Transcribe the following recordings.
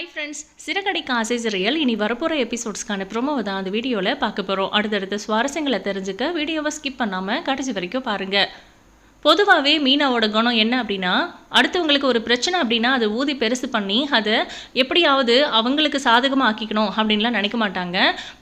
Hi friends Siragadikka ஆசை சிறையல் இனி வரப்போகிற எபிசோட்ஸ்க்கான ப்ரொமோவை தான் அந்த வீடியோவில் பார்க்க போகிறோம் அடுத்தடுத்த சுவாரஸ்யங்களை தெரிஞ்சுக்க வீடியோவை ஸ்கிப் பண்ணாமல் கடைசி வரைக்கும் பாருங்கள் பொதுவாகவே மீனாவோட குணம் என்ன அப்படின்னா அடுத்தவங்களுக்கு ஒரு பிரச்சனை அப்படின்னா அதை ஊதி பெருசு பண்ணி அதை எப்படியாவது அவங்களுக்கு சாதகமாக ஆக்கிக்கணும் அப்படின்லாம் நினைக்க மாட்டாங்க.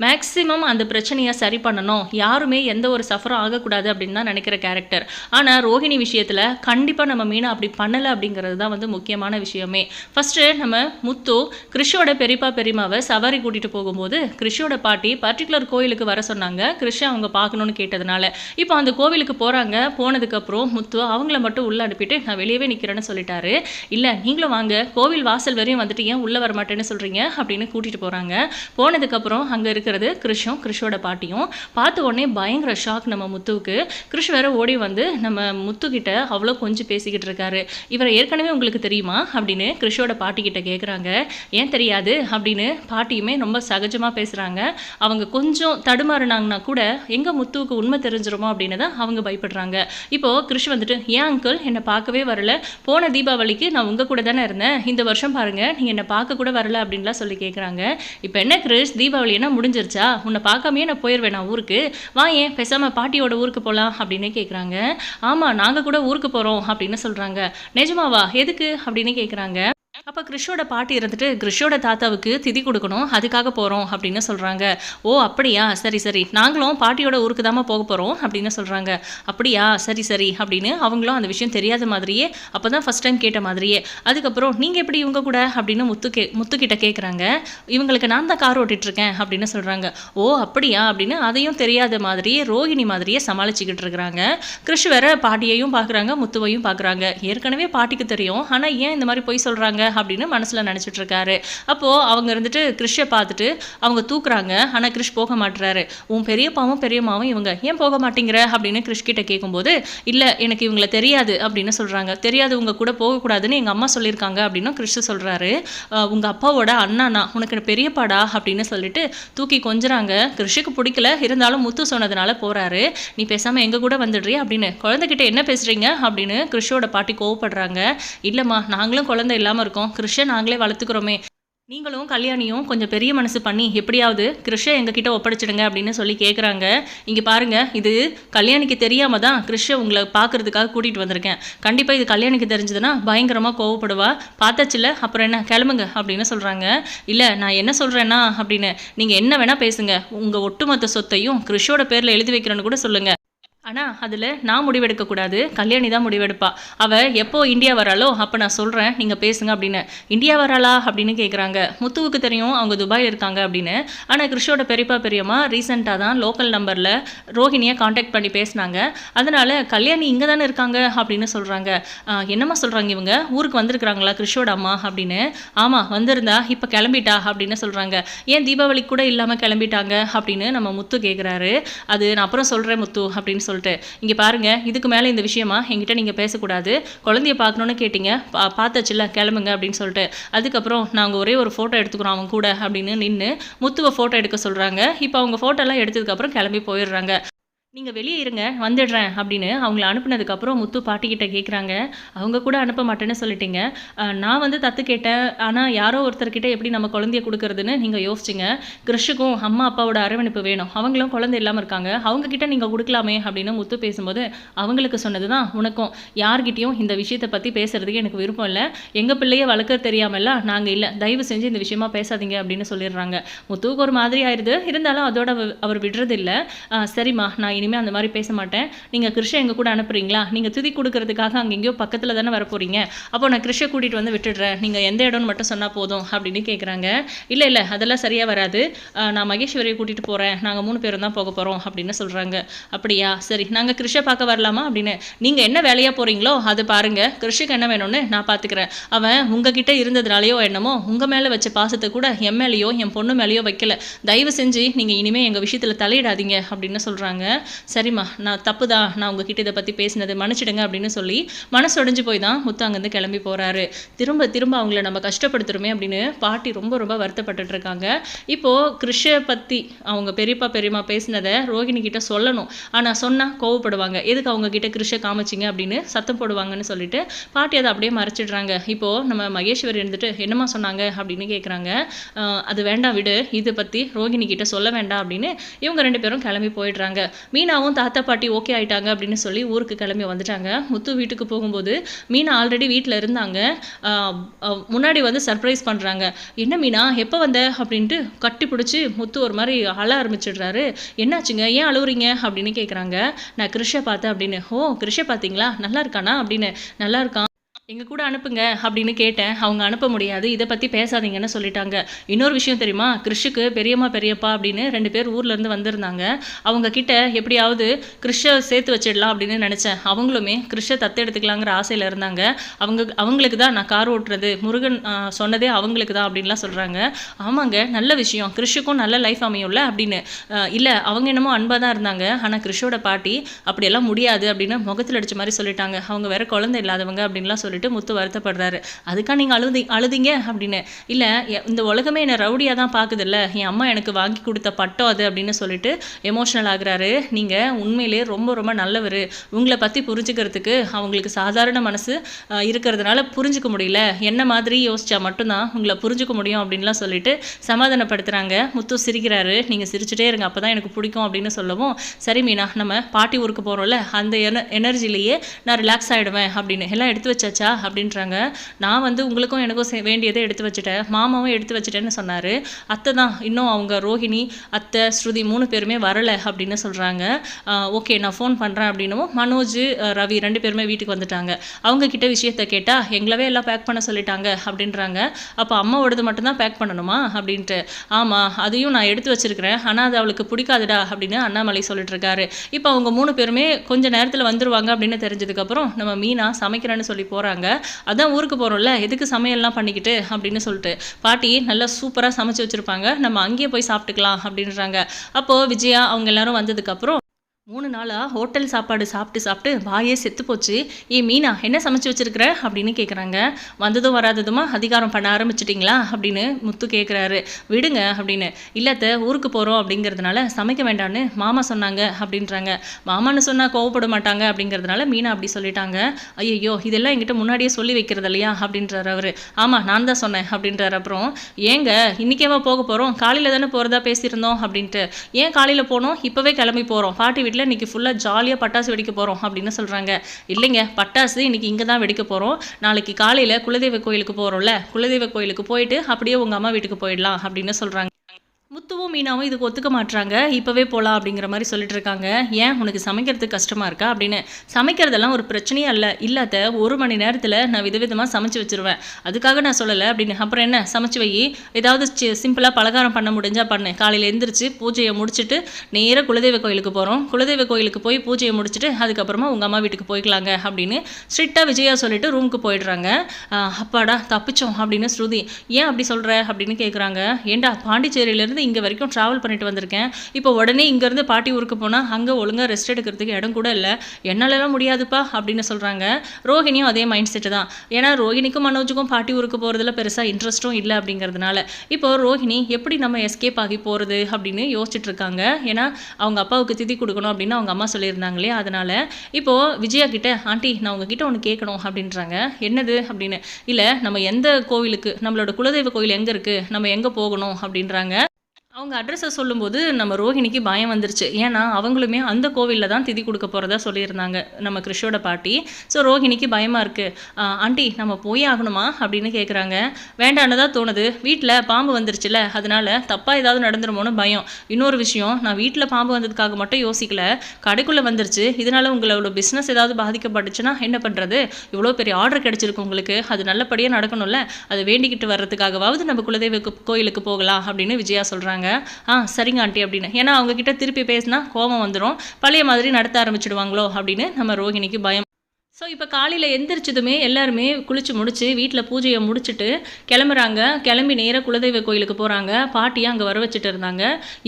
மேக்ஸிமம் அந்த பிரச்சனையை சரி பண்ணணும். யாருமே எந்த ஒரு சஃபரும் ஆகக்கூடாது அப்படின்னு தான் நினைக்கிற கேரக்டர் ஆனால் ரோஹிணி விஷயத்தில் கண்டிப்பாக நம்ம மீனை அப்படி பண்ணலை அப்படிங்கிறது தான் வந்து முக்கியமான விஷயமே. ஃபஸ்ட்டு நம்ம முத்து கிறிஷோட பெரியப்பா பெரியமாவை சவாரி கூட்டிகிட்டு போகும்போது கிறிஷோட பாட்டி பர்டிகுலர் கோயிலுக்கு வர சொன்னாங்க. கிறிஷை அவங்க பார்க்கணுன்னு கேட்டதுனால. இப்போ அந்த கோவிலுக்கு போகிறாங்க போனதுக்கப்புறம் முத்து அவங்கள மட்டும் உள்ளே அனுப்பிட்டு நான் வெளியவே நிற்கிறேன்னு சொல்லிட்டாரு. இல்லை நீங்களும் வாங்க. கோவில் வாசல் வரையும் வந்துட்டு ஏன் உள்ளே வர மாட்டேன்னு சொல்கிறீங்க அப்படின்னு கூட்டிகிட்டு போகிறாங்க போனதுக்கப்புறம் அங்கே இருக்கிறது கிருஷும் கிருஷோட பாட்டியும். பார்த்த உடனே பயங்கர ஷாக் நம்ம முத்துவுக்கு. கிருஷ் வேற ஓடி வந்து நம்ம முத்துக்கிட்ட அவ்வளோ கொஞ்சம் பேசிக்கிட்டு இருக்காரு. இவரை ஏற்கனவே உங்களுக்கு தெரியுமா? அப்படின்னு கிருஷோட பாட்டிக்கிட்ட கேட்குறாங்க ஏன் தெரியாது? அப்படின்னு பாட்டியுமே ரொம்ப சகஜமாக பேசுகிறாங்க அவங்க கொஞ்சம் தடுமாறுனாங்கன்னா கூட எங்கள் முத்துவுக்கு உண்மை தெரிஞ்சிருமோ அப்படின்னு தான் அவங்க பயப்படுறாங்க. இப்போது கிருஷ் வந்துட்டு ஏன் அங்கிள் என்னை பார்க்கவே வரல. போன தீபாவளிக்கு நான் உங்கள் கூட தானே இருந்தேன். இந்த வருஷம் பாருங்கள் நீங்கள் என்னை பார்க்க கூட வரல அப்படின்லாம் சொல்லி கேட்குறாங்க இப்போ என்ன கிறிஷ் தீபாவளி என்ன முடிஞ்சிருச்சா? உன்னை பார்க்காமையே நான் போயிடுவேன் நான் ஊருக்கு. வா ஏன் பேசாமல் பாட்டியோட ஊருக்கு போகலாம் அப்படின்னு கேட்குறாங்க ஆமாம் நாங்கள் கூட ஊருக்கு போகிறோம் அப்படின்னு சொல்கிறாங்க நிஜமாவா? எதுக்கு? அப்படின்னு கேட்குறாங்க அப்போ கிறிஷோட பாட்டி இருந்துட்டு கிறிஷோட தாத்தாவுக்கு திதி கொடுக்கணும் அதுக்காக போகிறோம் அப்படின்னு சொல்கிறாங்க ஓ அப்படியா? சரி சரி. நாங்களும் பாட்டியோட ஊருக்கு தாம்மா போக போகிறோம் அப்படின்னு சொல்கிறாங்க அப்படியா? சரி சரி அப்படின்னு அவங்களும் அந்த விஷயம் தெரியாத மாதிரியே அப்போ தான் ஃபஸ்ட் டைம் கேட்ட மாதிரியே அதுக்கப்புறம் நீங்கள் எப்படி இவங்க கூட? அப்படின்னு முத்து கே முத்துக்கிட்ட கேட்குறாங்க இவங்களுக்கு நான் தான் கார் ஓட்டிகிட்ருக்கேன் அப்படின்னு சொல்கிறாங்க ஓ அப்படியா? அப்படின்னு அதையும் தெரியாத மாதிரியே ரோஹிணி மாதிரியே சமாளிச்சுக்கிட்டு இருக்கிறாங்க. கிறிஷ் வேற பாட்டியையும் பார்க்குறாங்க முத்துவையும் பார்க்குறாங்க ஏற்கனவே பாட்டிக்கு தெரியும் ஆனால் ஏன் இந்த மாதிரி பொய் சொல்கிறாங்க அப்படின்னு மனசில் நினச்சிட்டு இருக்காரு அப்போது அவங்க இருந்துட்டு கிறிஷை பார்த்துட்டு அவங்க தூக்குறாங்க. ஆனால் கிறிஷ் போக மாட்டுறாரு உன் பெரியப்பாவும் பெரியம்மாவும் இவங்க ஏன் போக மாட்டேங்கிற? அப்படின்னு கிறிஷ் கிட்ட கேட்கும்போது இல்லை எனக்கு இவங்களை தெரியாது அப்படின்னு சொல்கிறாங்க தெரியாது உங்க கூட போகக்கூடாதுன்னு எங்கள் அம்மா சொல்லியிருக்காங்க அப்படின்னு கிறிஷ் சொல்கிறாரு உங்கள் அப்பாவோட அண்ணாண்ணா உனக்கு பெரியப்பாடா? அப்படின்னு சொல்லிட்டு தூக்கி கொஞ்சுறாங்க. கிறிஷுக்கு பிடிக்கல. இருந்தாலும் முத்து சொன்னதுனால போகிறாரு நீ பேசாமல் எங்கள் கூட வந்துடுறியா? அப்படின்னு குழந்தைகிட்ட என்ன பேசுகிறீங்க அப்படின்னு கிறிஷோட பாட்டி கோவப்படுறாங்க. இல்லைம்மா நாங்களும் குழந்தை இல்லாமல் இருக்கோம். கிறிஷை நாங்களே வளர்த்துக்கிறோமே. நீங்களும் கல்யாணியும் கொஞ்சம் பெரிய மனசு பண்ணி எப்படியாவது கிருஷ்ண எங்ககிட்ட ஒப்படைச்சிடுங்க அப்படின்னு சொல்லி கேட்குறாங்க இங்கே பாருங்கள் இது கல்யாணிக்கு தெரியாமல் தான் கிருஷ்ண உங்களை பார்க்கறதுக்காக கூட்டிகிட்டு வந்திருக்கேன். கண்டிப்பாக இது கல்யாணிக்கு தெரிஞ்சதுன்னா பயங்கரமாக கோவப்படுவா. பார்த்தாச்சுல அப்புறம் என்ன? கிளம்புங்க அப்படின்னு சொல்கிறாங்க இல்லை நான் என்ன சொல்கிறேன்னா அப்படின்னு நீங்கள் என்ன வேணால் பேசுங்க. உங்கள் ஒட்டுமொத்த சொத்தையும் கிருஷோட பேரில் எழுதி வைக்கிறேன்னு கூட சொல்லுங்கள் ஆனால் அதில் நான் முடிவெடுக்கக்கூடாது. கல்யாணி தான் முடிவெடுப்பா. அவள் எப்போ இந்தியா வராளோ அப்போ நான் சொல்கிறேன் நீங்கள் பேசுங்க அப்படின்னு. இந்தியா வராளா அப்படின்னு கேட்குறாங்க முத்துவுக்கு தெரியும் அவங்க துபாயில் இருக்காங்க அப்படின்னு. ஆனால் கிருஷோட பெரியப்பா பெரியம்மா ரீசெண்டாக தான் லோக்கல் நம்பரில் ரோஹிணியை காண்டாக்ட் பண்ணி பேசினாங்க. அதனால் கல்யாணி இங்கே தானே இருக்காங்க அப்படின்னு சொல்கிறாங்க என்னம்மா சொல்கிறாங்க இவங்க? ஊருக்கு வந்திருக்கிறாங்களா கிருஷோட அம்மா அப்படின்னு. ஆமாம் வந்திருந்தா இப்போ கிளம்பிட்டா அப்படின்னு சொல்கிறாங்க ஏன் தீபாவளிக்கு கூட இல்லாமல் கிளம்பிட்டாங்க அப்படின்னு நம்ம முத்து கேட்குறாரு அது நான் அப்புறம் சொல்கிறேன் முத்து அப்படின்னு சொல்லிட்டு. இங்கே பாருங்க இதுக்கு மேலே இந்த விஷயமா என்கிட்ட நீங்கள் பேசக்கூடாது. குழந்தைய பார்க்கணுன்னு கேட்டிங்க பா பார்த்தாச்சுல கிளம்புங்க அப்படின்னு சொல்லிட்டு. அதுக்கப்புறம் நாங்கள் ஒரே ஒரு ஃபோட்டோ எடுத்துக்கிறோம் அவங்க கூட அப்படின்னு நின்று முத்துவை ஃபோட்டோ எடுக்க சொல்கிறாங்க இப்போ அவங்க ஃபோட்டோலாம் எடுத்ததுக்கப்புறம் கிளம்பி போயிடுறாங்க. நீங்கள் வெளியே இருங்க வந்துடுறேன் அப்படின்னு அவங்கள அனுப்புனதுக்கப்புறம் முத்து பாட்டிக்கிட்ட கேட்குறாங்க அவங்க கூட அனுப்ப மாட்டேன்னு சொல்லிட்டீங்க. நான் வந்து தத்து கேட்டேன். ஆனால் யாரோ ஒருத்தர்கிட்ட எப்படி நம்ம குழந்தைய கொடுக்கறதுன்னு நீங்கள் யோசிச்சிங்க. கிருஷுக்கும் அம்மா அப்பாவோட அரவணைப்பு வேணும். அவங்களும் குழந்தை இல்லாமல் இருக்காங்க. அவங்கக்கிட்ட நீங்கள் கொடுக்கலாமே அப்படின்னு முத்து பேசும்போது அவங்களுக்கு சொன்னது தான் உனக்கும். யார்கிட்டையும் இந்த விஷயத்தை பற்றி பேசுறதுக்கு எனக்கு விருப்பம் இல்லை. எங்கள் பிள்ளைய வளர்க்க தெரியாமல நாங்கள் இல்லை. தயவு செஞ்சு இந்த விஷயமா பேசாதீங்க அப்படின்னு சொல்லிடுறாங்க. முத்துவுக்கு ஒரு மாதிரி ஆயிடுது இருந்தாலும் அதோட அவர் விடுறதில்லை. சரிம்மா நான் இனிமேல் அந்த மாதிரி பேச மாட்டேன். நீங்கள் கிருஷ்ண எங்கள் கூட அனுப்புறீங்களா? நீங்கள் துதி கொடுக்கறதுக்காக அங்கே எங்கேயோ பக்கத்தில் தானே வர போகிறீங்க அப்போ நான் கிருஷ்ண கூட்டிகிட்டு வந்து விட்டுடுறேன். நீங்கள் எந்த இடம்னு மட்டும் சொன்னால் போதும் அப்படின்னு கேட்குறாங்க இல்லை இல்லை அதெல்லாம் சரியாக வராது. நான் மகேஸ்வரியை கூட்டிகிட்டு போகிறேன் நாங்கள் மூணு பேரும் தான் போக போகிறோம் அப்படின்னு சொல்கிறாங்க அப்படியா? சரி நாங்கள் கிருஷ்ண பார்க்க வரலாமா அப்படின்னு. நீங்கள் என்ன வேலையாக போகிறீங்களோ அது பாருங்கள் கிருஷ்ணுக்கு என்ன வேணும்னு நான் பார்த்துக்கிறேன் அவன் உங்ககிட்ட இருந்ததுனாலையோ என்னமோ உங்கள் மேலே வச்ச பாசத்தை கூட என் மேலேயோ என் பொண்ணு மேலேயோ வைக்கல. தயவு செஞ்சு நீங்கள் இனிமேல் எங்கள் விஷயத்தில் தலையிடாதீங்க அப்படின்னு சொல்கிறாங்க சரிம்மா நான் தப்பு தான் நான் உங்ககிட்ட இதை பற்றி பேசினது மன்னிச்சிடுங்க அப்படின்னு சொல்லி மனசொடைஞ்சு போய் தான் முத்து அங்கேருந்து கிளம்பி போகிறாரு திரும்ப திரும்ப அவங்கள நம்ம கஷ்டப்படுத்துகிறோமே அப்படின்னு பாட்டி ரொம்ப ரொம்ப வருத்தப்பட்டுட்டு இருக்காங்க. இப்போது கிருஷை பற்றி அவங்க பெரியப்பா பெரியம்மா பேசினதை ரோகிணி கிட்ட சொல்லணும். ஆனால் சொன்னால் கோவப்படுவாங்க. எதுக்கு அவங்க கிட்ட கிருஷை காமிச்சிங்க அப்படின்னு சத்தம் போடுவாங்கன்னு சொல்லிட்டு பாட்டி அதை அப்படியே மறைச்சிடுறாங்க. இப்போது நம்ம மகேஸ்வரி இருந்துட்டு என்னம்மா சொன்னாங்க? அப்படின்னு கேட்குறாங்க அது வேண்டாம் விடு. இதை பற்றி ரோகிணி கிட்ட சொல்ல வேண்டாம் அப்படின்னு இவங்க ரெண்டு பேரும் கிளம்பி போயிடுறாங்க. மீனாவும் தாத்தா பாட்டி ஓகே ஆயிட்டாங்க அப்படின்னு சொல்லி ஊருக்கு கிளம்பி வந்துட்டாங்க. முத்து வீட்டுக்கு போகும்போது மீனா ஆல்ரெடி வீட்டில் இருந்தாங்க. முன்னாடி வந்து சர்ப்ரைஸ் பண்ணுறாங்க என்ன மீனா எப்போ வந்த? அப்படின்ட்டு கட்டி பிடிச்சி முத்து ஒரு மாதிரி அழ ஆரம்பிச்சிடுறாரு. என்னாச்சுங்க? ஏன் அழுவுறீங்க? அப்படின்னு கேட்குறாங்க நான் கிருஷை பார்த்தேன் அப்படின்னு. ஓ கிருஷை பார்த்தீங்களா? நல்லா இருக்கானா? அப்படின்னு. நல்லா இருக்கான். எங்கள் கூட அனுப்புங்க அப்படின்னு கேட்டேன். அவங்க அனுப்ப முடியாது. இதை பற்றி பேசாதீங்கன்னு சொல்லிட்டாங்க. இன்னொரு விஷயம் தெரியுமா? கிறிஷுக்கு பெரியம்மா பெரியப்பா அப்படின்னு ரெண்டு பேர் ஊர்லேருந்து வந்திருந்தாங்க. அவங்க கிட்ட எப்படியாவது கிறிஷை சேர்த்து வச்சிடலாம் அப்படின்னு நினச்சேன். அவங்களுமே கிருஷை தத்தெடுத்துக்கலாங்கிற ஆசையில் இருந்தாங்க. அவங்க அவங்களுக்கு தான் நான் கார் ஓட்டுறது முருகன் சொன்னதே அவங்களுக்கு தான் அப்படின்லாம் சொல்கிறாங்க ஆமாங்க நல்ல விஷயம். கிறிஷுக்கும் நல்ல லைஃப் அமையும்ல அப்படின்னு. இல்லை அவங்க என்னமோ அன்பாக தான் இருந்தாங்க. ஆனால் கிறிஷோட பாட்டி அப்படியெல்லாம் முடியாது அப்படின்னு முகத்தில் அடிச்ச மாதிரி சொல்லிட்டாங்க. அவங்க வேற குழந்தை இல்லாதவங்க அப்படின்லாம் சொல்லிட்டு முத்து வருத்தப்படுறாரு. அதுக்காக நீங்கள் அழுதி அழுதிங்க? அப்படின்னு. இல்லை இந்த உலகமே என்னை ரவுடியாக தான் பார்க்குதுல்ல என் அம்மா எனக்கு வாங்கி கொடுத்த பட்டம் அது அப்படின்னு சொல்லிட்டு எமோஷனல் ஆகுறாரு. நீங்கள் உண்மையிலே ரொம்ப ரொம்ப நல்லவர். உங்களை பற்றி புரிஞ்சுக்கிறதுக்கு அவங்களுக்கு சாதாரண மனசு இருக்கிறதுனால புரிஞ்சுக்க முடியல. என்ன மாதிரி யோசிச்சா மட்டும்தான் உங்களை புரிஞ்சுக்க முடியும் அப்படின்லாம் சொல்லிட்டு சமாதானப்படுத்துகிறாங்க முத்து சிரிக்கிறாரு. நீங்கள் சிரிச்சுட்டே இருங்க. அப்போ தான் எனக்கு பிடிக்கும் அப்படின்னு சொல்லவும் சரி மீனா நம்ம பாட்டி ஊருக்கு போகிறோம்ல அந்த என எனர்ஜிலேயே நான் ரிலாக்ஸ் ஆகிடுவேன் அப்படின்னு. எல்லாம் எடுத்து வச்சாச்சா? அப்படின்றாங்க. நான் வந்து உங்களுக்கும் எனக்கும் வேண்டியதை எடுத்து வச்சுட்டேன். மாமாவும் எடுத்து வச்சுட்டேன்னு சொன்னார். அத்தை தான். இன்னும் அவங்க ரோஹிணி அத்தை ஸ்ருதி மூணு பேருமே வரலை அப்படின்னு சொல்கிறாங்க ஓகே நான் ஃபோன் பண்ணுறேன் அப்படின்னும் மனோஜ் ரவி ரெண்டு பேருமே வீட்டுக்கு வந்துட்டாங்க. அவங்க கிட்ட விஷயத்த கேட்டால் எங்களவே எல்லாம் பேக் பண்ண சொல்லிட்டாங்க அப்படின்றாங்க. அப்போ அம்மாவோடது மட்டும்தான் பேக் பண்ணணுமா அப்படின்ட்டு. ஆமாம் அதையும் நான் எடுத்து வச்சிருக்கிறேன். ஆனால் அது அவளுக்கு பிடிக்காதுடா அப்படின்னு அண்ணாமலை சொல்லிட்டு இருக்காரு இப்போ அவங்க மூணு பேருமே கொஞ்ச நேரத்தில் வந்துருவாங்க அப்படின்னு தெரிஞ்சதுக்கப்புறம் நம்ம மீனா சமைக்கிறேன்னு சொல்லி போகிறாங்க அதான் ஊருக்கு போகிறோம்ல எதுக்கு சமையல்லாம் பண்ணிக்கிட்டு? அப்படின்னு சொல்லிட்டு. பாட்டி நல்லா சூப்பராக சமைச்சு வச்சுருப்பாங்க. நம்ம அங்கேயே போய் சாப்பிட்டுக்கலாம் அப்படின்றாங்க. அப்போது விஜயா அவங்க எல்லாரும் வந்ததுக்கப்புறம் மூணு நாளாக ஹோட்டல் சாப்பாடு சாப்பிட்டு சாப்பிட்டு வாயே செத்து போச்சு. ஏ மீனா என்ன சமைச்சு வச்சிருக்கிற? அப்படின்னு கேட்குறாங்க வந்ததும் வராததுமா அதிகாரம் பண்ண ஆரம்பிச்சிட்டிங்களா? அப்படின்னு முத்து கேட்குறாரு விடுங்க அப்படின்னு. இல்லத்த ஊருக்கு போகிறோம் அப்படிங்கிறதுனால சமைக்க வேண்டான்னு மாமா சொன்னாங்க அப்படின்றாங்க. மாமான்னு சொன்னால் கோவப்பட மாட்டாங்க அப்படிங்கிறதுனால மீனா அப்படி சொல்லிட்டாங்க. ஐயோ இதெல்லாம் என்கிட்ட முன்னாடியே சொல்லி வைக்கிறது இல்லையா? அப்படின்றாரு அவர். ஆமாம் நான் தான் சொன்னேன் அப்படின்றாரு அப்புறம். ஏங்க இன்றைக்கேவா போக போகிறோம் காலையில் தானே போகிறதா பேசியிருந்தோம் அப்படின்ட்டு. ஏன் காலையில் போனோம்? இப்போவே கிளம்பி போகிறோம் பாட்டி வீட்டில் இன்னைக்கு ஃபுல்லாக ஜாலியாக பட்டாசு வெடிக்க போகிறோம் அப்படின்னு சொல்கிறாங்க இல்லைங்க பட்டாசு இன்னைக்கு இங்கே தான் வெடிக்க போகிறோம் நாளைக்கு காலையில் குலதெய்வ கோயிலுக்கு போகிறோம்ல குலதெய்வ கோயிலுக்கு போயிட்டு அப்படியே உங்கள் அம்மா வீட்டுக்கு போயிடலாம் அப்படின்னு சொல்கிறாங்க முத்துவும் மீனாவும் இதுக்கு ஒத்துக்க மாட்டுறாங்க இப்போவே போகலாம் அப்படிங்கிற மாதிரி சொல்லிட்டு இருக்காங்க. ஏன் உனக்கு சமைக்கிறதுக்கு கஷ்டமாக இருக்கா அப்படின்னு. சமைக்கிறதெல்லாம் ஒரு பிரச்சனையே இல்லை இல்லாத ஒரு மணி நேரத்தில் நான் விதவிதமாக சமைச்சு வச்சிருவேன். அதுக்காக நான் சொல்லலை அப்படின்னு. அப்புறம் என்ன? சமைச்சு வை. ஏதாவது சிம்பிளாக பலகாரம் பண்ண முடிஞ்சா பண்ணு. காலையில் எழுந்திரிச்சு பூஜையை முடிச்சுட்டு நேராக குலதெய்வ கோயிலுக்கு போகிறோம் குலதெய்வ கோயிலுக்கு போய் பூஜையை முடிச்சுட்டு அதுக்கப்புறமா உங்கள் அம்மா வீட்டுக்கு போய்க்கலாங்க அப்படின்னு ஸ்ட்ரிக்டாக விஜயா சொல்லிட்டு ரூமுக்கு போயிடுறாங்க. அப்பாடா தப்பிச்சோம் அப்படின்னு ஸ்ருதி. ஏன் அப்படி சொல்கிற அப்படின்னு கேட்குறாங்க ஏண்டா பாண்டிச்சேரியிலேருந்து இங்கே வரைக்கும் ட்ராவல் பண்ணிட்டு வந்திருக்கேன். இப்போ உடனே இங்கேருந்து பாட்டி ஊருக்கு போனால் அங்கே ஒழுங்காக ரெஸ்ட் எடுக்கிறதுக்கு இடம் கூட இல்லை. என்னாலலாம் முடியாதுப்பா அப்படின்னு சொல்கிறாங்க ரோஹிணியும் அதே மைண்ட் செட்டு தான். ஏன்னா ரோஹிணிக்கும் மனோஜுக்கும் பாட்டி ஊருக்கு போகிறதுல பெருசாக இன்ட்ரெஸ்ட்டும் இல்லை அப்படிங்கிறதுனால. இப்போ ரோஹிணி எப்படி நம்ம எஸ்கேப் ஆகி போகிறது அப்படின்னு யோசிச்சுட்டு இருக்காங்க. ஏன்னா அவங்க அப்பாவுக்கு திதி கொடுக்கணும் அப்படின்னு அவங்க அம்மா சொல்லியிருந்தாங்களே அதனால் இப்போது விஜயா கிட்ட ஆண்டி நான் உங்ககிட்ட ஒன்று கேட்கணும் அப்படின்றாங்க. என்னது? அப்படின்னு. இல்லை நம்ம எந்த கோவிலுக்கு நம்மளோட குலதெய்வ கோயில் எங்கே இருக்குது நம்ம எங்கே போகணும்? அப்படின்றாங்க. அவங்க அட்ரஸை சொல்லும்போது நம்ம ரோஹிணிக்கு பயம் வந்துருச்சு. ஏன்னா அவங்களுமே அந்த கோவிலில் தான் திதி கொடுக்க போகிறதா சொல்லியிருந்தாங்க நம்ம கிருஷோட பாட்டி. ஸோ ரோஹிணிக்கு பயமாக இருக்குது ஆண்டி நம்ம போய் ஆகணுமா? அப்படின்னு கேட்குறாங்க வேண்டான்னு தான் தோணுது. வீட்டில் பாம்பு வந்துருச்சுல அதனால் தப்பாக ஏதாவது நடந்துருமோன்னு பயம். இன்னொரு விஷயம் நான் வீட்டில் பாம்பு வந்ததுக்காக மட்டும் யோசிக்கல. கடைக்குள்ளே வந்துருச்சு. இதனால் உங்களோட பிஸ்னஸ் ஏதாவது பாதிக்கப்பட்டுச்சுன்னா என்ன பண்ணுறது இவ்வளோ பெரிய ஆர்டர் கிடச்சிருக்கு உங்களுக்கு. அது நல்லபடியாக நடக்கணும்ல. அதை வேண்டிக்கிட்டு வர்றதுக்காகவாவது நம்ம குலதெய்வ கோயிலுக்கு போகலாம் அப்படின்னு விஜயா சொல்கிறாங்க ஆ சரிங்க ஆண்டி அப்படின்னு. ஏன்னா அவங்க கிட்ட திருப்பி பேசினா கோபம் வந்துடும் பழைய மாதிரி நடத்த ஆரம்பிச்சிடுவாங்களோ அப்படின்னு நம்ம ரோஹிணிக்கு பயம். ஸோ இப்போ காலையில் எந்திரிச்சதுமே எல்லாருமே குளிச்சு முடிச்சு வீட்டில் பூஜையை முடிச்சுட்டு கிளம்புறாங்க. கிளம்பி நேராக குலதெய்வ கோயிலுக்கு போகிறாங்க பாட்டியை அங்கே வர வச்சுட்டு இருந்தாங்க.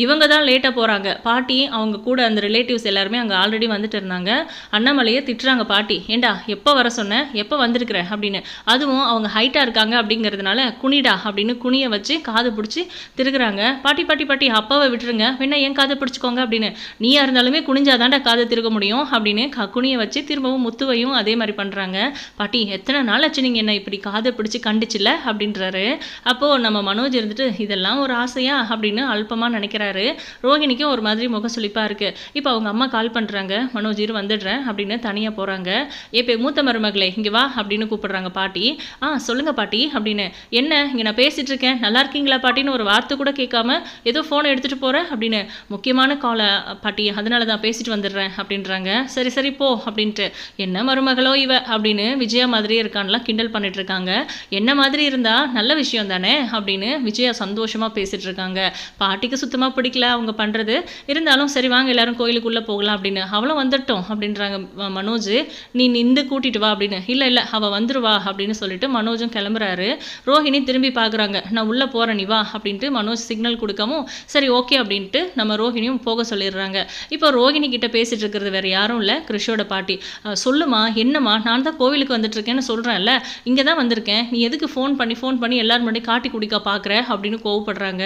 இவங்க தான் லேட்டாக போகிறாங்க பாட்டி அவங்க கூட அந்த ரிலேட்டிவ்ஸ் எல்லாருமே அங்கே ஆல்ரெடி வந்துட்டு இருந்தாங்க. அண்ணாமலையை திட்டுறாங்க பாட்டி. ஏண்டா எப்போ வர சொன்னேன் எப்போ வந்திருக்கிற? அப்படின்னு. அதுவும் அவங்க ஹைட்டாக இருக்காங்க அப்படிங்கிறதுனால குனிடா அப்படின்னு குனியை வச்சு காது பிடிச்சி திருக்குறாங்க பாட்டி பாட்டி பாட்டி அப்பாவை விட்டுருங்க. வேணா என் காதை பிடிச்சிக்கோங்க அப்படின்னு. நீயா இருந்தாலுமே குனிஞ்சாதான்டா காதை திருக்க முடியும் அப்படின்னு குனியை வச்சு திரும்பவும் முத்துவையும் அதே மாதிரி பண்ணுறாங்க பாட்டி எத்தனை நாள் ஆச்சு நீங்கள் என்ன இப்படி காதை பிடிச்சி கண்டிச்சில்ல அப்படின்றாரு. அப்போது நம்ம மனோஜ் இருந்துட்டு இதெல்லாம் ஒரு ஆசையா? அப்படின்னு அல்பமாக நினைக்கிறாரு. ரோஹிணிக்கும் ஒரு மாதிரி முக சுழிப்பாக இருக்குது இப்போ அவங்க அம்மா கால் பண்ணுறாங்க மனோஜ் இரு வந்துடுறேன் அப்படின்னு தனியாக போகிறாங்க இப்போ மூத்த மருமகளே இங்கே வா அப்படின்னு கூப்பிடுறாங்க பாட்டி. ஆ சொல்லுங்கள் பாட்டி அப்படின்னு. என்ன இங்கே நான் பேசிகிட்டு இருக்கேன். நல்லா இருக்கீங்களா பாட்டின்னு ஒரு வார்த்தை கூட கேட்காம ஏதோ ஃபோனை எடுத்துகிட்டு போகிறேன் அப்படின்னு. முக்கியமான காலை பாட்டி அதனால தான் பேசிட்டு வந்துடுறேன் அப்படின்றாங்க. சரி சரி போ அப்படின்ட்டு. என்ன மருமகளோ இவ அப்படின்னு விஜயா மாதிரியே இருக்கான்லாம் கிண்டல் பண்ணிட்டு இருக்காங்க என்ன மாதிரி இருந்தா நல்ல விஷயம் தானே அப்படின்னு விஜயா சந்தோஷமா பேசிட்டு இருக்காங்க பாட்டிக்கு சுத்தமா பிடிக்கல அவங்க பண்றது. இருந்தாலும் சரி வாங்க எல்லாரும் கோயிலுக்குள்ள போகலாம் அப்படின்னு. அவளும் வந்துட்டோம் அப்படின்றாங்க மனோஜ். நீ நின்று கூட்டிட்டு வா அப்படின்னு. இல்ல இல்ல அவ வந்துருவா அப்படின்னு சொல்லிட்டு மனோஜும் கிளம்புறாரு. ரோஹிணி திரும்பி பார்க்குறாங்க நான் உள்ளே போகிறேன் நீ வா அப்படின்ட்டு மனோஜ் சிக்னல் கொடுக்கவும் சரி ஓகே அப்படின்ட்டு நம்ம ரோஹிணியும் போக சொல்லிடுறாங்க. இப்போ ரோஹிணி கிட்ட பேசிட்டு இருக்கிறது வேற யாரும் இல்லை கிருஷோட பாட்டி. சொல்லுமா என்னம்மா? நான் தான் கோவிலுக்கு வந்துட்டுருக்கேன்னு சொல்கிறேன்ல இங்கே தான் வந்திருக்கேன். நீ எதுக்கு ஃபோன் பண்ணி ஃபோன் பண்ணி எல்லோரும் முன்னாடி காட்டி குடிக்க பார்க்குற அப்படின்னு கோவப்படுறாங்க.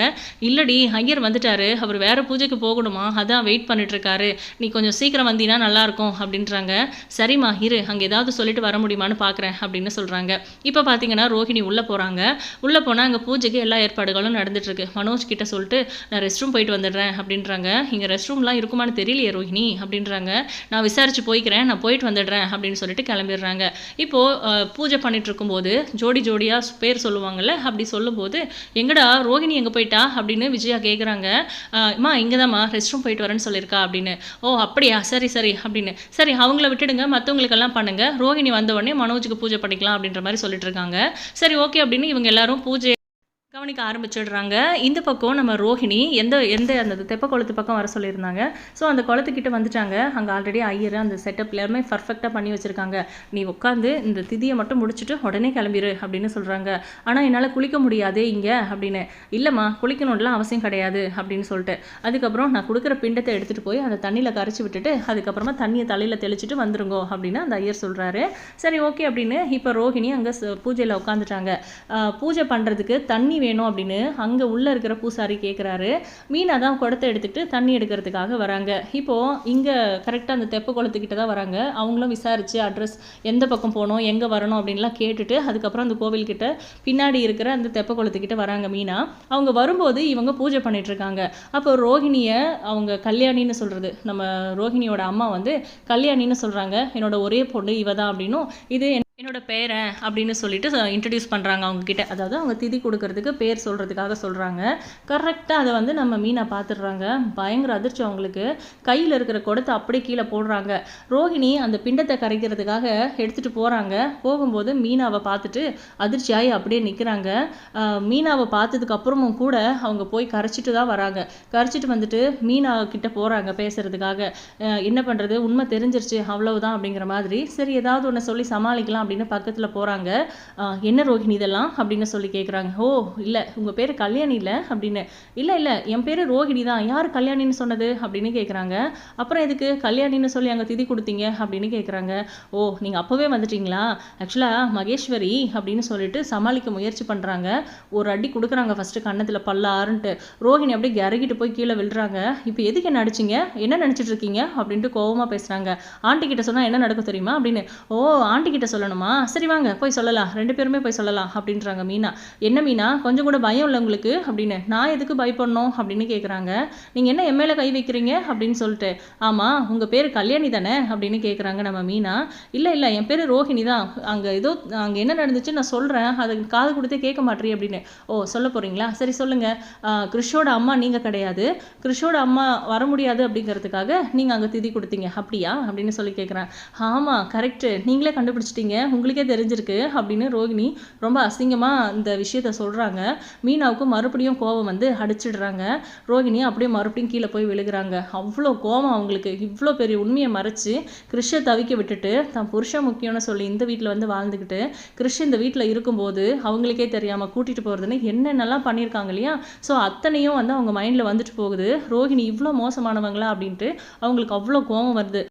இல்லடி ஐயர் வந்துட்டாரு. அவர் வேறு பூஜைக்கு போகணுமா? அதான் வெயிட் பண்ணிட்டுருக்காரு. நீ கொஞ்சம் சீக்கிரம் வந்தீங்கன்னா நல்லாயிருக்கும் அப்படின்றாங்க. சரிம்மா இரு. அங்கே ஏதாவது சொல்லிட்டு வர முடியுமான்னு பார்க்குறேன் அப்படின்னு சொல்கிறாங்க இப்போ பார்த்தீங்கன்னா ரோஹிணி உள்ளே போகிறாங்க உள்ளே போனால் அங்கே பூஜைக்கு எல்லா ஏற்பாடுகளும் நடந்துட்டுருக்கு. மனோஜ் கிட்ட சொல்லிட்டு நான் ரெஸ்ட் ரூம் போயிட்டு வந்துடுறேன் அப்படின்றாங்க. இங்கே ரெஸ்ட் ரூம்லாம் இருக்குமான்னு தெரியலையே ரோஹிணி அப்படின்றாங்க. நான் விசாரித்து போய்க்கிறேன். நான் போயிட்டு வந்துடுறேன் அப்படின்னு சொல்லிட்டு கிளம்பிடுறாங்க. இப்போது பூஜை பண்ணிட்டு இருக்கும்போது ஜோடி ஜோடியாக பேர் சொல்லுவாங்கல்ல அப்படி சொல்லும்போது எங்கடா ரோகிணி எங்கே போயிட்டா? அப்படின்னு விஜயா கேட்குறாங்க அம்மா இங்கே தான்மா ரெஸ்ட் ரூம் போயிட்டு வரேன்னு சொல்லியிருக்கா அப்படின்னு. ஓ அப்படியா? சரி சரி அப்படின்னு. சரி அவங்கள விட்டுடுங்க மற்றவங்களுக்கெல்லாம் பண்ணுங்க. ரோகிணி வந்த உடனே மனோஜுக்கு பூஜை பண்ணிக்கலாம் அப்படின்ற மாதிரி சொல்லிட்டு இருக்காங்க சரி ஓகே அப்படின்னு இவங்க எல்லாரும் பூஜை கவனிக்க ஆரம்பிச்சிடுறாங்க. இந்த பக்கம் நம்ம ரோஹிணி எந்த எந்த அந்த தெப்ப குளத்து பக்கம் வர சொல்லியிருந்தாங்க. ஸோ அந்த குளத்துக்கிட்ட வந்துட்டாங்க. அங்கே ஆல்ரெடி ஐயர் அந்த செட்டப் எல்லாருமே பர்ஃபெக்டாக பண்ணி வச்சுருக்காங்க. நீ உட்காந்து இந்த திதியை மட்டும் முடிச்சுட்டு உடனே கிளம்பிரு அப்படின்னு சொல்கிறாங்க ஆனால் என்னால் குளிக்க முடியாது இங்கே அப்படின்னு. இல்லைம்மா குளிக்கணும்லாம் அவசியம் கிடையாது அப்படின்னு சொல்லிட்டு. அதுக்கப்புறம் நான் கொடுக்குற பிண்டத்தை எடுத்துகிட்டு போய் அந்த தண்ணியில் கரைச்சி விட்டுட்டு அதுக்கப்புறமா தண்ணியை தலையில் தெளிச்சிட்டு வந்துருங்கோ அப்படின்னு அந்த ஐயர் சொல்கிறாரு சரி ஓகே அப்படின்னு இப்போ ரோஹிணி அங்கே பூஜையில் உட்காந்துட்டாங்க பூஜை பண்ணுறதுக்கு தண்ணி வேணும் அப்படின்னு அங்கே உள்ளே இருக்கிற பூசாரி கேட்குறாரு மீனா தான் குடத்தை எடுத்துகிட்டு தண்ணி எடுக்கிறதுக்காக வராங்க. இப்போது இங்கே கரெக்டாக அந்த தெப்ப குளத்துக்கிட்ட தான் வராங்க. அவங்களும் விசாரித்து அட்ரஸ் எந்த பக்கம் போகணும் எங்கே வரணும் அப்படின்லாம் கேட்டுட்டு அதுக்கப்புறம் அந்த கோவில்கிட்ட பின்னாடி இருக்கிற அந்த தெப்ப குளத்துக்கிட்ட வராங்க மீனா. அவங்க வரும்போது இவங்க பூஜை பண்ணிகிட்ருக்காங்க அப்போ ரோஹிணியை அவங்க கல்யாணின்னு சொல்கிறது நம்ம ரோஹிணியோட அம்மா வந்து கல்யாணின்னு சொல்கிறாங்க என்னோட ஒரே பொண்ணு இவ தான் அப்படின்னும் இது என்னோட பேரன் அப்படின்னு சொல்லிட்டு இன்ட்ரடியூஸ் பண்ணுறாங்க அவங்கக்கிட்ட அதாவது அவங்க திதி கொடுக்கறதுக்கு பேர் சொல்கிறதுக்காக சொல்கிறாங்க கரெக்டாக அதை வந்து நம்ம மீனா பார்த்துடுறாங்க பயங்கர அதிர்ச்சி அவங்களுக்கு. கையில் இருக்கிற குடத்தை அப்படியே கீழே போடுறாங்க. ரோஹிணி அந்த பிண்டத்தை கரைக்கிறதுக்காக எடுத்துகிட்டு போகிறாங்க போகும்போது மீனாவை பார்த்துட்டு அதிர்ச்சியாகி அப்படியே நிற்கிறாங்க மீனாவை பார்த்ததுக்கப்புறமும் கூட அவங்க போய் கரைச்சிட்டு தான் வராங்க. கரைச்சிட்டு வந்துட்டு மீனா கிட்ட போகிறாங்க பேசுகிறதுக்காக என்ன பண்ணுறது உண்மை தெரிஞ்சிருச்சு. அவ்வளவுதான் அப்படிங்கிற மாதிரி. சரி ஏதாவது ஒன்று சொல்லி சமாளிக்கலாம் அப்படின்னு பக்கத்தில் போகிறாங்க என்ன ரோஹிணி இதெல்லாம்? அப்படின்னு சொல்லி கேட்குறாங்க ஓ இல்லை உங்கள் பேர் கல்யாணி இல்லை? அப்படின்னு. இல்லை இல்லை என் பேர் ரோஹிணி தான். யார் கல்யாணின்னு சொன்னது? அப்படின்னு கேட்குறாங்க அப்புறம் எதுக்கு கல்யாணின்னு சொல்லி அங்கே திதி கொடுத்தீங்க? அப்படின்னு கேட்குறாங்க ஓ நீங்கள் அப்போவே வந்துட்டீங்களா? ஆக்சுவலாக மகேஸ்வரி அப்படின்னு சொல்லிட்டு சமாளிக்க முயற்சி பண்ணுறாங்க ஒரு அடி கொடுக்குறாங்க ஃபஸ்ட்டு கன்னத்தில் பல்லாருன்ட்டு. ரோஹிணி அப்படியே இறங்கிட்டு போய் கீழே விழுறாங்க. இப்போ எதுக்கு என்ன அடிச்சிங்க? என்ன நினச்சிட்டு இருக்கீங்க? அப்படின்ட்டு கோவமா பேசுகிறாங்க ஆண்டி கிட்ட சொன்னால் என்ன நடக்கும் தெரியுமா? அப்படின்னு. ஓ ஆண்டி கிட்ட சொல்லணும். சரி வாங்க போய் சொல்லலாம். ரெண்டு பேருமே போய் சொல்லலாம் அப்படின்றாங்க மீனா. என்ன மீனா? கொஞ்சம் கூட பயம் இல்லை உங்களுக்கு? அப்படின்னு. நான் எதுக்கு பயப்படணும்? அப்படின்னு கேட்குறாங்க நீங்கள் என்ன என் மேலே கை வைக்கிறீங்க? அப்படின்னு சொல்லிட்டு. ஆமாம் உங்கள் பேர் கல்யாணி தானே? அப்படின்னு கேட்குறாங்க நம்ம மீனா. இல்லை இல்லை என் பேர் ரோஹிணி தான். அங்கே ஏதோ அங்கே என்ன நடந்துச்சு? நான் சொல்கிறேன் அதுக்கு காது கொடுத்தே கேட்க மாட்டேறி அப்படின்னு. ஓ சொல்ல போகிறீங்களா சரி சொல்லுங்கள் கிறிஷோட அம்மா நீங்கள் கிடையாது. கிறிஷோட அம்மா வர முடியாது அப்படிங்கிறதுக்காக நீங்கள் அங்கே திதி கொடுத்தீங்க. அப்படியா? அப்படின்னு சொல்லி கேட்குறேன் ஆமாம் கரெக்டு நீங்களே கண்டுபிடிச்சிட்டீங்க. உங்களுக்கே தெரிஞ்சிருக்கு அப்படின்னு ரோகிணி ரொம்ப அசிங்கமாக இந்த விஷயத்த சொல்கிறாங்க மீனாவுக்கு மறுபடியும் கோவம் வந்து அடிச்சிடுறாங்க. ரோகிணி அப்படியே மறுபடியும் கீழே போய் விழுகிறாங்க. அவ்வளோ கோவம் அவங்களுக்கு. இவ்வளோ பெரிய உண்மையை மறைச்சி கிறிஷை தவிக்க விட்டுட்டு தான் புருஷன் முக்கியம்னு சொல்லி இந்த வீட்டில் வந்து வாழ்ந்துக்கிட்டு கிறிஷ் இந்த வீட்டில் இருக்கும்போது அவங்களுக்கே தெரியாமல் கூட்டிகிட்டு போகிறதுன்னு என்னென்னலாம் பண்ணியிருக்காங்க இல்லையா? ஸோ அத்தனையும் வந்து அவங்க மைண்டில் வந்துட்டு போகுது. ரோஹிணி இவ்வளோ மோசமானவங்களா அப்படின்ட்டு அவங்களுக்கு அவ்வளோ கோவம் வருது.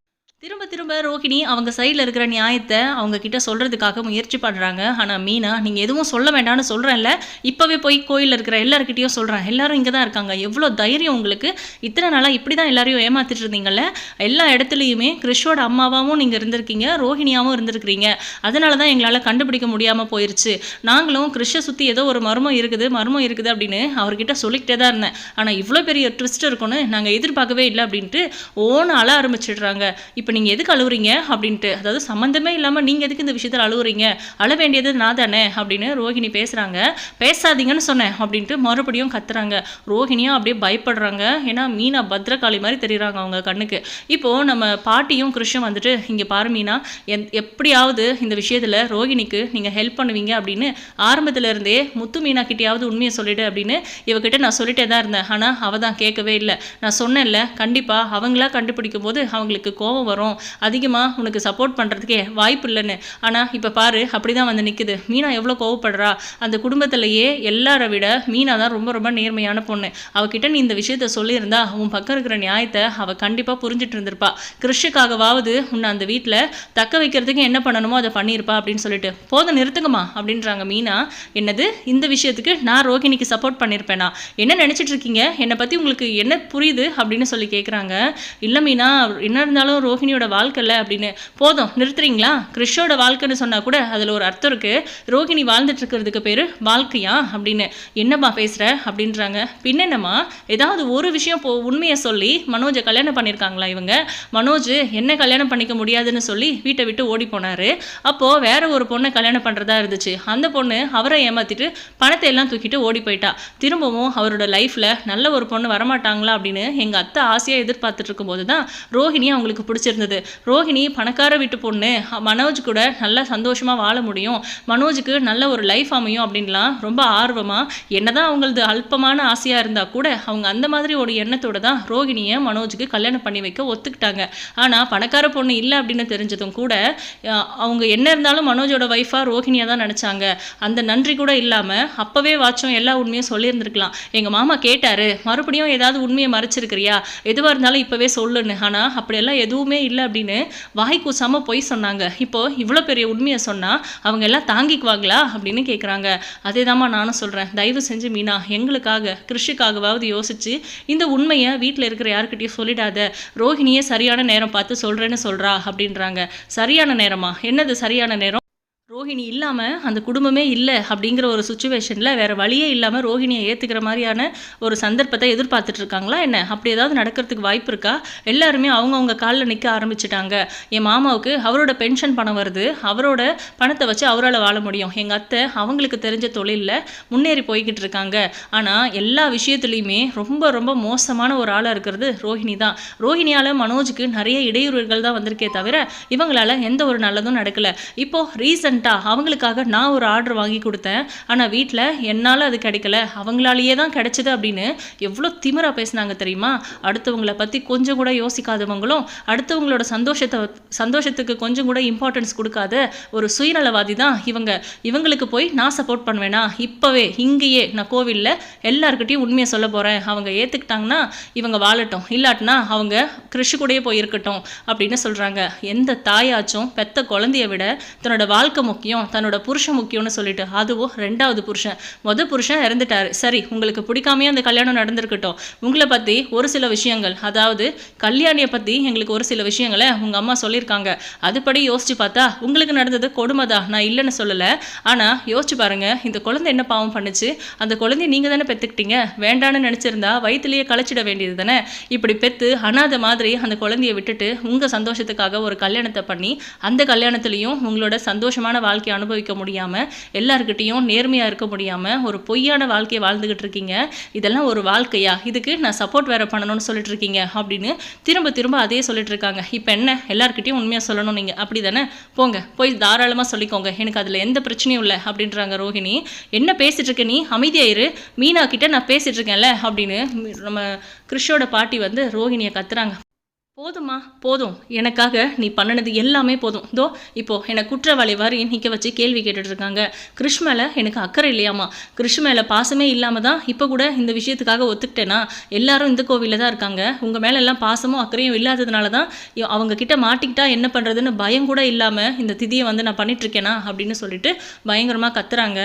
திரும்ப திரும்ப ரோகிணி அவங்க சைடில் இருக்கிற நியாயத்தை அவங்க கிட்ட சொல்கிறதுக்காக முயற்சி பண்ணுறாங்க ஆனால் மீனா நீங்கள் எதுவும் சொல்ல வேண்டாம்னு சொல்கிறேன்ல இப்போவே போய் கோயிலில் இருக்கிற எல்லாருக்கிட்டையும் சொல்கிறேன் எல்லாரும் இங்கே தான் இருக்காங்க. எவ்வளோ தைரியம் உங்களுக்கு? இத்தனை நாளாக இப்படி தான் எல்லாரையும் ஏமாத்திட்டு இருந்தீங்கல்ல? எல்லா இடத்துலையுமே கிறிஷோட அம்மாவாகவும் நீங்கள் இருந்திருக்கீங்க ரோஹிணியாகவும் இருந்திருக்கிறீங்க. அதனால தான் எங்களால் கண்டுபிடிக்க முடியாமல் போயிருச்சு. நாங்களும் கிறிஷை சுற்றி ஏதோ ஒரு மர்மம் இருக்குது மர்மம் இருக்குது அப்படின்னு அவர்கிட்ட சொல்லிக்கிட்டே தான் இருந்தேன். ஆனால் இவ்வளோ பெரிய ட்விஸ்ட் இருக்கும்னு நாங்கள் எதிர்பார்க்கவே இல்லை அப்படின்ட்டு ஓன்னு அழ ஆரம்பிச்சிடுறாங்க. இப்போ நீங்கள் எதுக்கு அழுவுறீங்க அப்படின்ட்டு அதாவது சம்மந்தமே இல்லாமல் நீங்கள் எதுக்கு இந்த விஷயத்தில் அழுவுறீங்க? அழ வேண்டியது நான் தானே அப்படின்னு ரோஹிணி பேசுகிறாங்க பேசாதீங்கன்னு சொன்னேன் அப்படின்ட்டு மறுபடியும் கத்துறாங்க. ரோஹிணியும் அப்படியே பயப்படுறாங்க. ஏன்னா மீனா பத்ரகாளி மாதிரி தெரியுறாங்க அவங்க கண்ணுக்கு. இப்போது நம்ம பாட்டியும் கிருஷ்ணம் வந்துட்டு இங்கே பாரு மீனா எந் எப்படியாவது இந்த விஷயத்தில் ரோஹிணிக்கு நீங்கள் ஹெல்ப் பண்ணுவீங்க அப்படின்னு ஆரம்பத்தில் இருந்தே முத்து மீனா கிட்டேயாவது உண்மையை சொல்லிவிடு அப்படின்னு இவகிட்ட நான் சொல்லிட்டே தான் இருந்தேன். ஆனால் அவள் தான் கேட்கவே இல்லை. நான் சொன்னேன்ல கண்டிப்பாக அவங்களா கண்டுபிடிக்கும் போது அவங்களுக்கு கோபம் வரும். அதிகமாக உனக்கு சப்போர்ட் பண்ணுறதுக்கே வாய்ப்பு இல்லைன்னு. ஆனால் இப்போ பாரு அப்படி தான் வந்து நிற்குது மீனா எவ்வளோ கோவப்படுறா? அந்த குடும்பத்திலேயே எல்லாரை விட மீனா தான் ரொம்ப ரொம்ப நேர்மையான பொண்ணு. அவகிட்ட நீ இந்த விஷயத்த சொல்லியிருந்தா உன் பக்கம் இருக்கிற நியாயத்தை அவள் கண்டிப்பாக புரிஞ்சிட்டு இருந்திருப்பா. கிறிஷுக்காகவாவது உன்னை அந்த வீட்டில் தக்க வைக்கிறதுக்கு என்ன பண்ணணுமோ அதை பண்ணியிருப்பா அப்படின்னு சொல்லிட்டு. போதும் நிறுத்துங்கம்மா அப்படின்றாங்க மீனா. என்னது? இந்த விஷயத்துக்கு நான் ரோகிணிக்கு சப்போர்ட் பண்ணியிருப்பேனா? என்ன நினச்சிட்டு இருக்கீங்க? என்னை பற்றி உங்களுக்கு என்ன புரியுது? அப்படின்னு சொல்லி கேட்குறாங்க இல்லை மீனா என்ன இருந்தாலும் ரோஹி ரோஹிணியோட வாழ்க்கை இல்லை அப்படின்னு. போதும் நிறுத்துறீங்களா? கிறிஷோட வாழ்க்கைன்னு சொன்னால் கூட அதில் ஒரு அர்த்தம் இருக்குது ரோஹிணி வாழ்ந்துட்டு இருக்கிறதுக்கு பேர் வாழ்க்கையா அப்படின்னு. என்னம்மா பேசுகிற அப்படின்றாங்க. பின்னென்னம்மா ஏதாவது ஒரு விஷயம் போ உண்மையை சொல்லி மனோஜை கல்யாணம் பண்ணியிருக்காங்களா இவங்க? மனோஜ் என்ன கல்யாணம் பண்ணிக்க முடியாதுன்னு சொல்லி வீட்டை விட்டு ஓடி போனார். அப்போது வேற ஒரு பொண்ணை கல்யாணம் பண்ணுறதா இருந்துச்சு. அந்த பொண்ணு அவரை ஏமாற்றிட்டு பணத்தை எல்லாம் தூக்கிட்டு ஓடி போயிட்டா. திரும்பவும் அவரோட லைஃப்பில் நல்ல ஒரு பொண்ணு வரமாட்டாங்களா அப்படின்னு எங்கள் அத்தை ஆசையாக எதிர்பார்த்துட்டு இருக்கும்போது தான் ரோஹிணி அவங்களுக்கு பிடிச்சிருக்கு. பிடிச்சிருந்தது ரோஹிணி பணக்கார வீட்டு பொண்ணு மனோஜ் கூட நல்லா சந்தோஷமாக வாழ முடியும். மனோஜுக்கு நல்ல ஒரு லைஃப் அமையும் அப்படின்லாம் ரொம்ப ஆர்வமாக என்னதான் அவங்களது அல்பமான ஆசையாக இருந்தால் கூட அவங்க அந்த மாதிரி ஒரு எண்ணத்தோட தான் ரோஹிணியை மனோஜுக்கு கல்யாணம் பண்ணி வைக்க ஒத்துக்கிட்டாங்க. ஆனால் பணக்கார பொண்ணு இல்லை அப்படின்னு தெரிஞ்சதும் கூட அவங்க என்ன இருந்தாலும் மனோஜோட ஒய்ஃபாக ரோஹிணியாக தான் நினச்சாங்க. அந்த நன்றி கூட இல்லாமல் அப்போவே வாச்சும் எல்லா உண்மையும் சொல்லியிருந்திருக்கலாம். எங்கள் மாமா கேட்டார் மறுபடியும் ஏதாவது உண்மையை மறைச்சிருக்கிறியா? எதுவாக இருந்தாலும் இப்போவே சொல்லுன்னு. ஆனால் அப்படியெல்லாம் எதுவுமே இல்லை அப்படின்னு வாய் கூசாமல் பொய் சொன்னாங்க. இப்போ இவ்வளோ பெரிய உண்மையை சொன்னால் அவங்க எல்லாம் தாங்கிக்குவாங்களா அப்படின்னு கேட்குறாங்க அதே நானும் சொல்கிறேன் தயவு செஞ்சு மீனா எங்களுக்காக கிருஷிக்காகவாவது யோசிச்சு இந்த உண்மையை வீட்டில் இருக்கிற யாருக்கிட்டையும் சொல்லிடாத. ரோஹிணியே சரியான நேரம் பார்த்து சொல்கிறேன்னு சொல்கிறா அப்படின்றாங்க. சரியான நேரமா? என்னது சரியான நேரம்? ரோஹிணி இல்லாமல் அந்த குடும்பமே இல்லை அப்படிங்கிற ஒரு சுச்சுவேஷனில் வேறு வழியே இல்லாமல் ரோஹிணியை ஏற்றுக்கிற மாதிரியான ஒரு சந்தர்ப்பத்தை எதிர்பார்த்துட்ருக்காங்களா என்ன? அப்படி ஏதாவது நடக்கிறதுக்கு வாய்ப்பு இருக்கா? எல்லாருமே அவங்கவுங்க காலில் நிற்க ஆரம்பிச்சிட்டாங்க. என் மாமாவுக்கு அவரோட பென்ஷன் பணம் வருது. அவரோட பணத்தை வச்சு அவரால் வாழ முடியும். எங்கள் அத்தை அவங்களுக்கு தெரிஞ்ச தொழிலில் முன்னேறி போய்கிட்டு இருக்காங்க. ஆனால் எல்லா விஷயத்துலையுமே ரொம்ப ரொம்ப மோசமான ஒரு ஆளாக இருக்கிறது ரோஹிணி தான். ரோஹிணியால் மனோஜுக்கு நிறைய இடையூறுகள் தான் வந்திருக்கே தவிர இவங்களால் எந்த ஒரு நல்லதும் நடக்கலை. இப்போது ரீசன் ரீசெண்டாக அவங்களுக்காக நான் ஒரு ஆர்டர் வாங்கி கொடுத்தேன். ஆனால் வீட்டில் என்னால் அது கிடைக்கல. அவங்களாலேயே தான் கிடைச்சிது அப்படின்னு எவ்வளோ திமிரா பேசுனாங்க தெரியுமா? அடுத்தவங்களை பற்றி கொஞ்சம் கூட யோசிக்காதவங்களும் அடுத்தவங்களோட சந்தோஷத்தை சந்தோஷத்துக்கு கொஞ்சம் கூட இம்பார்ட்டன்ஸ் கொடுக்காத ஒரு சுயநலவாதி தான் இவங்க. இவங்களுக்கு போய் நான் சப்போர்ட் பண்ணுவேனா? இப்போவே இங்கேயே நான் கோவிலில் எல்லாருக்கிட்டையும் உண்மையை சொல்ல போகிறேன் அவங்க ஏற்றுக்கிட்டாங்கன்னா இவங்க வாழட்டும். இல்லாட்டினா அவங்க கிறிஷு கூடயே போய் இருக்கட்டும் அப்படின்னு சொல்கிறாங்க எந்த தாயாச்சும் பெத்த குழந்தைய விட தன்னோட வாழ்க்கை முக்கியம் தன்னோட புருஷன் முக்கியம்னு சொல்லிட்டு அதுவும் ரெண்டாவது புருஷன். மொதல் புருஷன் இறந்துட்டாரு. சரி உங்களுக்கு பிடிக்காமையே அந்த கல்யாணம் நடந்திருக்கட்டும். உங்களை பற்றி ஒரு சில விஷயங்கள் அதாவது கல்யாணியை பற்றி எங்களுக்கு ஒரு சில விஷயங்களை உங்கள் அம்மா சொல்லியிருக்காங்க. அதுபடி யோசிச்சு பார்த்தா உங்களுக்கு நடந்தது கொடுமைதான் நான் இல்லைன்னு சொல்லலை. ஆனால் யோசிச்சு பாருங்க இந்த குழந்தை என்ன பாவம் பண்ணுச்சு? அந்த குழந்தைய நீங்கள் தானே பெற்றுக்கிட்டீங்க வேண்டான்னு நினச்சிருந்தா வயிற்றுலேயே களைச்சிட வேண்டியது தானே? இப்படி பெற்று அனாத மாதிரி அந்த குழந்தைய விட்டுட்டு உங்கள் சந்தோஷத்துக்காக ஒரு கல்யாணத்தை பண்ணி அந்த கல்யாணத்துலேயும் உங்களோட சந்தோஷமான சுகமான வாழ்க்கையை அனுபவிக்க முடியாமல் எல்லாருக்கிட்டேயும் நேர்மையாக இருக்க முடியாமல் ஒரு பொய்யான வாழ்க்கையை வாழ்ந்துக்கிட்டு இருக்கீங்க. இதெல்லாம் ஒரு வாழ்க்கையா? இதுக்கு நான் சப்போர்ட் வேறு பண்ணணும்னு சொல்லிட்டு இருக்கீங்க அப்படின்னு திரும்ப திரும்ப அதே சொல்லிட்டு இருக்காங்க இப்போ என்ன? எல்லாருக்கிட்டையும் உண்மையாக சொல்லணும் நீங்கள் அப்படி தானே போங்க போய் தாராளமாக சொல்லிக்கோங்க. எனக்கு அதில் எந்த பிரச்சனையும் இல்லை அப்படின்றாங்க ரோஹிணி. என்ன பேசிட்டு இருக்க நீ? அமைதியாயிரு மீனா கிட்ட நான் பேசிட்டு இருக்கேன்ல அப்படின்னு நம்ம கிறிஷோட பாட்டி வந்து ரோஹிணியை கத்துறாங்க. போதுமா போதும். எனக்காக நீ பண்ணினது எல்லாமே போதும். இதோ இப்போ என்னை குற்றவாளி வாரி நிற்க வச்சு கேள்வி கேட்டுட்ருக்காங்க. கிருஷ் மேலே எனக்கு அக்கறை இல்லையாமா கிருஷ் மேலே பாசமே இல்லாமல் தான் இப்போ கூட இந்த விஷயத்துக்காக ஒத்துக்கிட்டேனா? எல்லாரும் இந்த கோவிலில் தான் இருக்காங்க. உங்கள் மேலே எல்லாம் பாசமும் அக்கறையும் இல்லாததுனால தான் அவங்க கிட்ட மாட்டிக்கிட்டா என்ன பண்ணுறதுன்னு பயம் கூட இல்லாமல் இந்த திதியை வந்து நான் பண்ணிகிட்ருக்கேனா அப்படின்னு சொல்லிட்டு பயங்கரமாக கத்துறாங்க.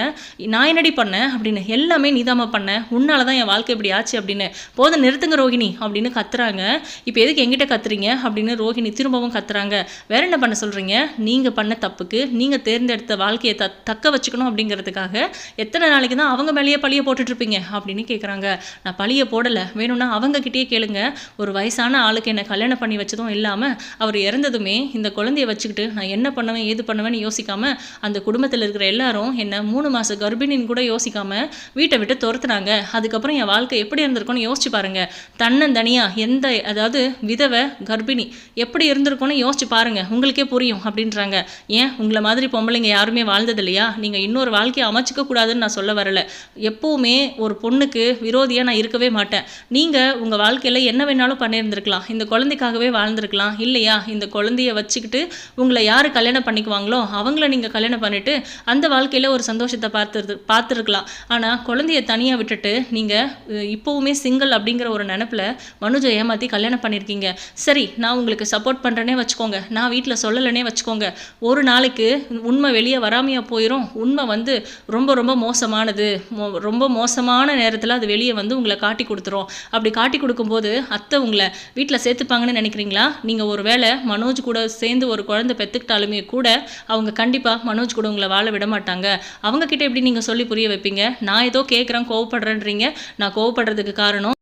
நான் என்னடி பண்ணேன்? அப்படின்னு எல்லாமே நீதாம்மா பண்ணேன் உன்னால தான் என் வாழ்க்கை இப்படி ஆச்சு அப்படின்னு. போதும் நிறுத்துங்க ரோகிணி அப்படின்னு கத்துறாங்க. இப்போ எதுக்கு எங்கிட்ட கத்துறீங்க அப்படின்னு ரோஹிணி திரும்பவும் கத்துறாங்க. வேற என்ன பண்ண சொல்றீங்க? நீங்க பண்ண தப்புக்கு நீங்க தேர்ந்தெடுத்த வாழ்க்கையை த தக்க வச்சுக்கணும் அப்படிங்கிறதுக்காக எத்தனை நாளைக்கு தான் அவங்க மேலேயே பழிய போட்டுட்டு இருப்பீங்க அப்படின்னு கேட்குறாங்க நான் பழிய போடலை. வேணும்னா அவங்க கிட்டேயே கேளுங்க. ஒரு வயசான ஆளுக்கு என்னை கல்யாணம் பண்ணி வச்சதும் இல்லாமல் அவர் இறந்ததுமே இந்த குழந்தைய வச்சுக்கிட்டு நான் என்ன பண்ணுவேன் ஏது பண்ணுவேன்னு யோசிக்காம அந்த குடும்பத்தில் இருக்கிற எல்லாரும் என்ன மூணு மாச கர்ப்பிணின்னு கூட யோசிக்காம வீட்டை விட்டு துரத்துனாங்க. அதுக்கப்புறம் என் வாழ்க்கை எப்படி இருந்திருக்கும்னு யோசிச்சு பாருங்க. தன்னந்தனியா எந்த அதாவது விதவை கர்ப்பிணி. எப்படி இருந்திருக்கும்னு யோசிச்சு பாருங்க. உங்களுக்கே புரியும் அப்படின்றாங்க. ஏன்? உங்களை மாதிரி பொம்பளைங்க யாருமே வாழ்ந்தது இல்லையா? நீங்கள் இன்னொரு வாழ்க்கையை அமைச்சிக்க கூடாதுன்னு நான் சொல்ல வரல. எப்பவுமே ஒரு பொண்ணுக்கு விரோதியாக நான் இருக்கவே மாட்டேன். நீங்கள் உங்கள் வாழ்க்கையில் என்ன வேணாலும் பண்ணியிருந்திருக்கலாம். இந்த குழந்தைக்காகவே வாழ்ந்திருக்கலாம். இல்லையா? இந்த குழந்தைய வச்சுக்கிட்டு உங்களை யார் கல்யாணம் பண்ணிக்குவாங்களோ அவங்கள நீங்கள் கல்யாணம் பண்ணிட்டு அந்த வாழ்க்கையில் ஒரு சந்தோஷத்தை பார்த்துரு பார்த்துருக்கலாம். ஆனால் குழந்தைய தனியாக விட்டுட்டு நீங்கள் இப்போவுமே சிங்கிள் அப்படிங்கிற ஒரு நினப்பில் மனுஜை ஏமாற்றி கல்யாணம் பண்ணியிருக்கீங்க சரி நான் உங்களுக்கு சப்போர்ட் பண்ணுறேனே வச்சுக்கோங்க. நான் வீட்டில் சொல்லலைனே வச்சுக்கோங்க. ஒரு நாளைக்கு உண்மை வெளியே வராமையாக போயிடும் உண்மை வந்து ரொம்ப ரொம்ப மோசமானது. மோ- ரொம்ப மோசமான நேரத்தில் அது வெளியே வந்து உங்களை காட்டி கொடுத்துரும். அப்படி காட்டி கொடுக்கும்போது அத்தை உங்களை வீட்டில் சேர்த்துப்பாங்கன்னு நினைக்கிறீங்களா? நீங்கள் ஒரு வேளை மனோஜ் கூட சேர்ந்து ஒரு குழந்தை பெற்றுக்கிட்டாலுமே கூட அவங்க கண்டிப்பாக மனோஜ் கூட உங்களை வாழ விட மாட்டாங்க. அவங்கக்கிட்ட எப்படி நீங்கள் சொல்லி புரிய வைப்பீங்க? நான் ஏதோ கேட்குறேன் கோவப்படுறேன்றீங்க. நான் கோவப்படுறதுக்கு காரணம்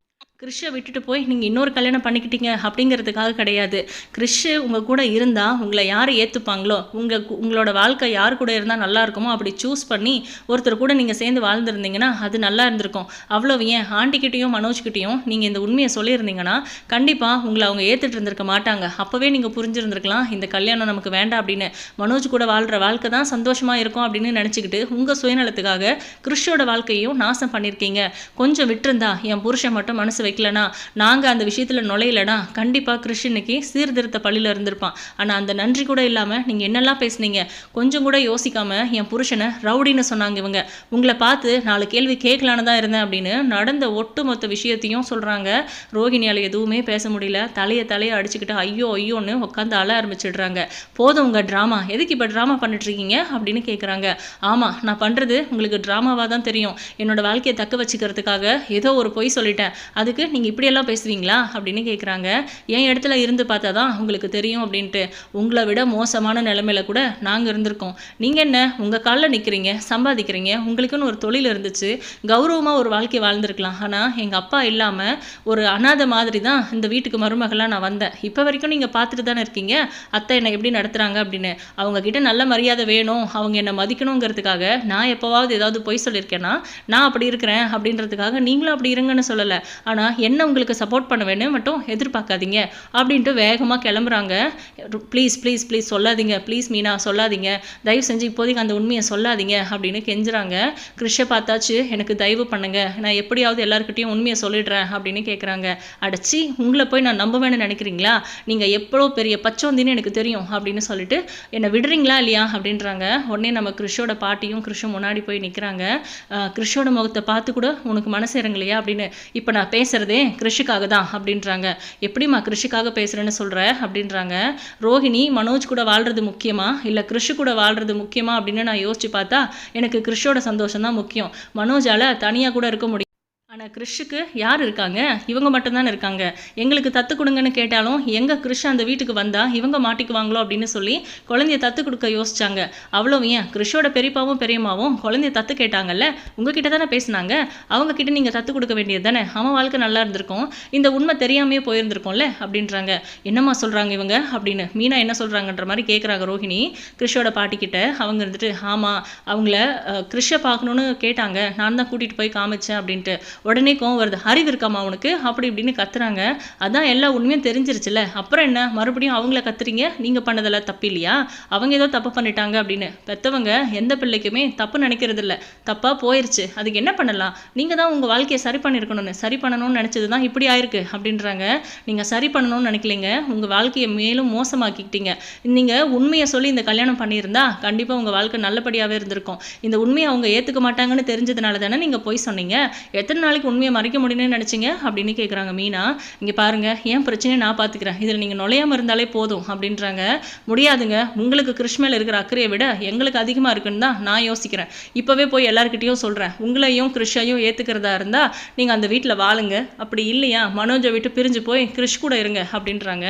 கிறிஷை விட்டுட்டு போய் நீங்கள் இன்னொரு கல்யாணம் பண்ணிக்கிட்டீங்க அப்படிங்கிறதுக்காக கிடையாது. கிறிஷ் உங்கள் கூட இருந்தால் உங்களை யார் ஏற்றுப்பாங்களோ உங்கள் உங்களோட வாழ்க்கை யார் கூட இருந்தால் நல்லா இருக்குமோ அப்படி சூஸ் பண்ணி ஒருத்தர் கூட நீங்கள் சேர்ந்து வாழ்ந்துருந்தீங்கன்னா அது நல்லா இருந்திருக்கும். அவ்வளோ ஏன்? ஆண்டிக்கிட்டேயும் மனோஜ்கிட்டையும் நீங்கள் இந்த உண்மையை சொல்லியிருந்தீங்கன்னா கண்டிப்பாக உங்களை அவங்க ஏற்றுட்டு இருந்திருக்க மாட்டாங்க. அப்போவே நீங்கள் புரிஞ்சிருந்திருக்கலாம் இந்த கல்யாணம் நமக்கு வேண்டாம் அப்படின்னு. மனோஜ் கூட வாழ்கிற வாழ்க்கை தான் சந்தோஷமாக இருக்கும் அப்படின்னு நினச்சிக்கிட்டு உங்கள் சுயநலத்துக்காக கிறிஷோட வாழ்க்கையும் நாசம் பண்ணியிருக்கீங்க கொஞ்சம் விட்டுருந்தா என் புருஷன் மட்டும் மனசு வைக்கலனா? நாங்கள் அந்த விஷயத்தில் நுழையலனா? கண்டிப்பாக கிருஷ்ணனுக்கு சீர்திருத்த பள்ளியில் இருந்திருப்பான். ஆனால் அந்த நன்றி கூட இல்லாமல் நீங்கள் என்னெல்லாம் பேசுனீங்க? கொஞ்சம் கூட யோசிக்காமல் என் புருஷனை ரவுடின்னு சொன்னாங்க இவங்க. உங்களை பார்த்து நாலு கேள்வி கேட்கலான்னு தான் இருந்தேன் அப்படின்னு நடந்த ஒட்டுமொத்த விஷயத்தையும் சொல்கிறாங்க ரோகிணியால் எதுவுமே பேச முடியல. தலையை தலையை அடிச்சுக்கிட்டு ஐயோ ஐயோன்னு உட்காந்து அழ ஆரம்பிச்சிடுறாங்க. போதும் உங்கள் ட்ராமா. எதுக்கு இப்போ ட்ராமா பண்ணிட்டுருக்கீங்க அப்படின்னு கேட்குறாங்க ஆமாம் நான் பண்ணுறது உங்களுக்கு ட்ராமாவாக தான் தெரியும். என்னோட வாழ்க்கையை தக்க வச்சுக்கிறதுக்காக ஏதோ ஒரு பொய் சொல்லிட்டேன். அதுக்கு நீங்கள் இப்படியெல்லாம் பேசுவீங்களா? அப்படின்னு கேட்குறாங்க என் இடத்துல இருந்து பார்த்தா தான் உங்களுக்கு தெரியும் அப்படின்ட்டு. உங்களை விட மோசமான நிலமையில கூட நாங்கள் இருந்திருக்கோம். நீங்கள் என்ன? உங்கள் காலில் நிற்கிறீங்க சம்பாதிக்கிறீங்க. உங்களுக்குன்னு ஒரு தொழில் இருந்துச்சு. கௌரவமாக ஒரு வாழ்க்கை வாழ்ந்திருக்கலாம். ஆனால் எங்கள் அப்பா இல்லாமல் ஒரு அனாதை மாதிரி தான் இந்த வீட்டுக்கு மருமகளாக நான் வந்தேன். இப்போ வரைக்கும் நீங்கள் பார்த்துட்டு தானே இருக்கீங்க? அத்தை என்னை எப்படி நடத்துகிறாங்க அப்படின்னு. அவங்கக்கிட்ட நல்ல மரியாதை வேணும். அவங்க என்னை மதிக்கணுங்கிறதுக்காக நான் எப்போவாவது ஏதாவது பொய் சொல்லியிருக்கேன்னா நான் அப்படி இருக்கிறேன் அப்படின்றதுக்காக நீங்களும் அப்படி இருங்கன்னு சொல்லலை. ஆனால் என்ன உங்களுக்கு சப்போர்ட் பண்ண வேணும் மட்டும் எதிர்பார்க்காதீங்க அப்படின்ட்டு வேகமாக கிளம்புறாங்க. ப்ளீஸ் ப்ளீஸ் ப்ளீஸ் சொல்லாதீங்க. ப்ளீஸ் மீனா சொல்லாதீங்க. தயவு செஞ்சு இப்போதைக்கு அந்த உண்மையை சொல்லாதீங்க அப்படின்னு கெஞ்சுறாங்க. கிருஷை பார்த்தாச்சு எனக்கு தயவு பண்ணுங்க. நான் எப்படியாவது எல்லாருக்கிட்டையும் உண்மையை சொல்லிடுறேன் அப்படின்னு கேட்குறாங்க அடைச்சி உங்களை போய் நான் நம்புவேன்னு நினைக்கிறீங்களா? நீங்கள் எவ்வளோ பெரிய பச்சோந்தின்னு எனக்கு தெரியும் அப்படின்னு சொல்லிட்டு என்னை விடுறீங்களா இல்லையா? அப்படின்றாங்க. உடனே நம்ம கிருஷோட பாட்டியும் கிருஷும் முன்னாடி போய் நிற்கிறாங்க கிருஷோட முகத்தை பார்த்து கூட உனக்கு மனசு இறங்கலையா? அப்படின்னு. இப்போ நான் பேசுகிறதே கிருஷிக்காக தான் அப்படின்றாங்க. எப்படிம்மா கிருஷிக்காக பேசுகிறேன்னு சொல்கிற அப்படின்றாங்க. ரோஹிணி மனோஜ் கூட வாழ்கிறது முக்கியமா? இல்லை கிருஷி கூட வாழ்கிறது முக்கியமா? அப்படின்னு நான் யோசிச்சு பார்த்தா எனக்கு கிருஷோட சந்தோஷம் தான் முக்கியம். மனோஜால தனியாக கூட இருக்க முடியும் ஆனால் கிறிஷுக்கு யார் இருக்காங்க? இவங்க மட்டும்தானே இருக்காங்க. எங்களுக்கு தத்து கொடுங்கன்னு கேட்டாலும் எங்கள் கிறிஷ் அந்த வீட்டுக்கு வந்தால் இவங்க மாட்டிக்குவாங்களோ அப்படின்னு சொல்லி குழந்தைய தத்து கொடுக்க யோசிச்சாங்க. அவ்வளோ ஏன்? கிறிஷோட பெரியப்பாவும் பெரியம்மாவும் குழந்தைய தத்து கேட்டாங்கல்ல? உங்ககிட்ட தானே பேசுனாங்க? அவங்க கிட்ட நீங்கள் தத்து கொடுக்க வேண்டியது தானே? அவன் வாழ்க்கை நல்லா இருந்திருக்கும். இந்த உண்மை தெரியாமையே போயிருந்திருக்கும்ல? அப்படின்றாங்க. என்னம்மா சொல்கிறாங்க இவங்க? அப்படின்னு மீனா என்ன சொல்கிறாங்கன்ற மாதிரி கேட்குறாங்க ரோஹிணி. கிறிஷோட பாட்டிக்கிட்ட அவங்க இருந்துட்டு ஆமாம் அவங்கள கிறிஷை பார்க்கணுன்னு கேட்டாங்க. நான் தான் கூட்டிகிட்டு போய் காமிச்சேன் அப்படின்ட்டு. உடனே கோவம் வருது அறிவு இருக்காமா உனக்கு? அப்படி இப்படின்னு கத்துறாங்க. அதான் எல்லா உண்மையும் தெரிஞ்சிருச்சுல அப்புறம் என்ன? மறுபடியும் அவங்கள கத்துறீங்க? நீங்கள் பண்ணதெல்லாம் தப்பு இல்லையா? அவங்க ஏதோ தப்பு பண்ணிட்டாங்க அப்படின்னு. பெற்றவங்க எந்த பிள்ளைக்குமே தப்பு நினைக்கிறது இல்லை தப்பாக போயிருச்சு. அதுக்கு என்ன பண்ணலாம்? நீங்கள் தான் உங்கள் வாழ்க்கையை சரி பண்ணியிருக்கணும்னு. சரி பண்ணணும்னு நினச்சது தான் இப்படி ஆயிருக்கு அப்படின்றாங்க. நீங்கள் சரி பண்ணணும்னு நினைக்கலைங்க. உங்கள் வாழ்க்கையை மேலும் மோசமாக்கிக்கிட்டீங்க. நீங்கள் உண்மையை சொல்லி இந்த கல்யாணம் பண்ணியிருந்தா கண்டிப்பாக உங்கள் வாழ்க்கை நல்லபடியாகவே இருந்திருக்கும். இந்த உண்மையை அவங்க ஏற்றுக்க மாட்டாங்கன்னு தெரிஞ்சதுனால தானே நீங்கள் போய் சொன்னீங்க? எத்தனை நாள் நாளைக்கு உண்மையை மறைக்க முடியும்னு நினச்சிங்க அப்படின்னு கேட்குறாங்க மீனா. இங்கே பாருங்கள் ஏன் பிரச்சனையை நான் பார்த்துக்கிறேன் இதில் நீங்கள் நுழையாமல் இருந்தாலே போதும் அப்படின்றாங்க. முடியாதுங்க. உங்களுக்கு கிருஷ் இருக்கிற அக்கறையை விட எங்களுக்கு அதிகமாக இருக்குன்னு தான் நான் யோசிக்கிறேன். இப்போவே போய் எல்லாருக்கிட்டேயும் சொல்கிறேன் உங்களையும் கிருஷையும் ஏற்றுக்கிறதா இருந்தால் நீங்கள் அந்த வீட்டில் வாழுங்க. அப்படி இல்லையா? மனோஜை விட்டு பிரிஞ்சு போய் கிருஷ் கூட இருங்க அப்படின்றாங்க.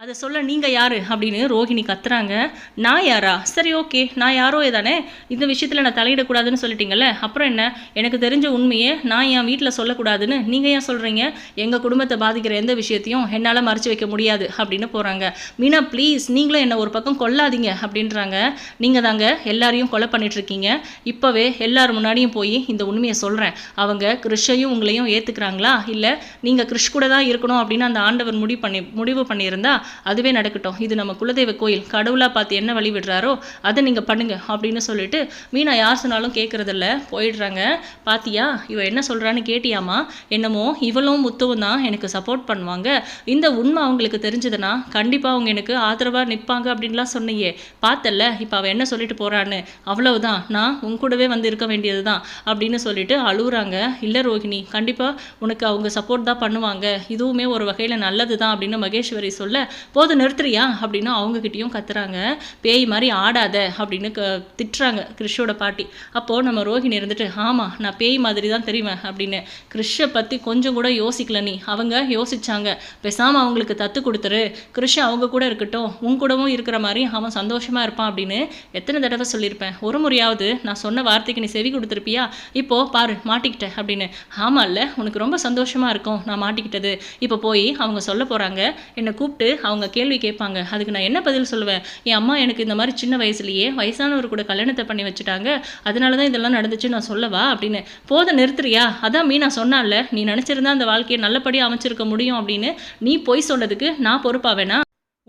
அதை சொல்ல நீங்கள் யார்? அப்படின்னு ரோஹிணி கத்துறாங்க. நான் யாரா? சரி ஓகே. நான் யாரோ தானே? இந்த விஷயத்தில் நான் தலையிடக்கூடாதுன்னு சொல்லிட்டீங்கல்ல? அப்புறம் என்ன? எனக்கு தெரிஞ்ச உண்மையை நான் என் வீட்டில் சொல்லக்கூடாதுன்னு நீங்கள் ஏன் சொல்கிறீங்க எங்கள் குடும்பத்தை பாதிக்கிற எந்த விஷயத்தையும் என்னால் மறைச்சு வைக்க முடியாது அப்படின்னு போகிறாங்க மீனா ப்ளீஸ் நீங்களும் என்னை ஒரு பக்கம் கொல்லாதீங்க அப்படின்றாங்க. நீங்கள் தாங்க எல்லாரையும் கொலை பண்ணிட்டுருக்கீங்க. இப்போவே எல்லார் முன்னாடியும் போய் இந்த உண்மையை சொல்கிறேன் அவங்க கிறிஷையும் உங்களையும் ஏற்றுக்கிறாங்களா இல்லை நீங்கள் கிறிஷ் கூட தான் இருக்கணும் அப்படின்னு அந்த ஆண்டவர் முடிவு பண்ணி முடிவு பண்ணியிருந்தா அதுவே நடக்கட்டும். இது நம்ம குலதெய்வ கோயில். கடவுளாக பார்த்து என்ன வழி விடுறாரோ அதை நீங்கள் பண்ணுங்க அப்படின்னு சொல்லிட்டு மீனா யார் சொன்னாலும் கேட்குறதில்ல போயிடுறாங்க. பாத்தியா இவ என்ன சொல்கிறான்னு கேட்டியாமா என்னமோ இவளும் முத்துவும் தான் எனக்கு சப்போர்ட் பண்ணுவாங்க. இந்த உண்மை அவங்களுக்கு தெரிஞ்சதுன்னா கண்டிப்பாக அவங்க எனக்கு ஆதரவாக நிற்பாங்க அப்படின்லாம் சொன்னியே. பார்த்தல்ல இப்போ அவள் என்ன சொல்லிட்டு போகிறான்னு அவ்வளவுதான். நான் உன் கூடவே வந்து இருக்க வேண்டியது தான் அப்படின்னு சொல்லிட்டு அழுகுறாங்க இல்லை ரோஹிணி கண்டிப்பாக உனக்கு அவங்க சப்போர்ட் தான் பண்ணுவாங்க. இதுவுமே ஒரு வகையில் நல்லது தான் அப்படின்னு மகேஸ்வரி சொல்ல போதும் நிறுத்துறியா? அப்படின்னு அவங்கக்கிட்டேயும் கத்துறாங்க. பேய் மாதிரி ஆடாத அப்படின்னு க திட்டுறாங்க கிறிஷோட பாட்டி. அப்போது நம்ம ரோஹிணி இருந்துட்டு ஆமாம் நான் பேய் மாதிரி தான் தெரிவேன் அப்படின்னு கிறிஷை பற்றி கொஞ்சம் கூட யோசிக்கல நீ. அவங்க யோசிச்சாங்க. பேசாமல் அவங்களுக்கு தத்து கொடுத்துரு. கிறிஷ் அவங்க கூட இருக்கட்டும். உன் கூடவும் இருக்கிற மாதிரி அவன் சந்தோஷமாக இருப்பான் அப்படின்னு எத்தனை தடவை சொல்லியிருப்பேன். ஒரு முறையாவது நான் சொன்ன வார்த்தைக்கு நீ செவி கொடுத்துருப்பியா? இப்போ பாரு மாட்டிக்கிட்டேன் அப்படின்னு. ஆமா இல்ல. உனக்கு ரொம்ப சந்தோஷமா இருக்கும். நான் மாட்டிக்கிட்டது. இப்போ போய் அவங்க சொல்ல போறாங்க. என்னை கூப்பிட்டு அவங்க கேள்வி கேட்பாங்க. அதுக்கு நான் என்ன பதில் சொல்லுவேன்? என் அம்மா எனக்கு இந்த மாதிரி சின்ன வயசுலேயே வயசானவர் கூட கல்யாணத்தை பண்ணி வச்சுட்டாங்க. அதனால தான் இதெல்லாம் நடந்துச்சு. நான் சொல்லவா? அப்படின்னு. போத நிறுத்துறியா? அதான் மீ நான் சொன்னால. நீ நினச்சிருந்தா அந்த வாழ்க்கையை நல்லபடியாக அமைச்சிருக்க முடியும் அப்படின்னு நீ பொய் சொன்னதுக்கு நான் பொறுப்பாவேனா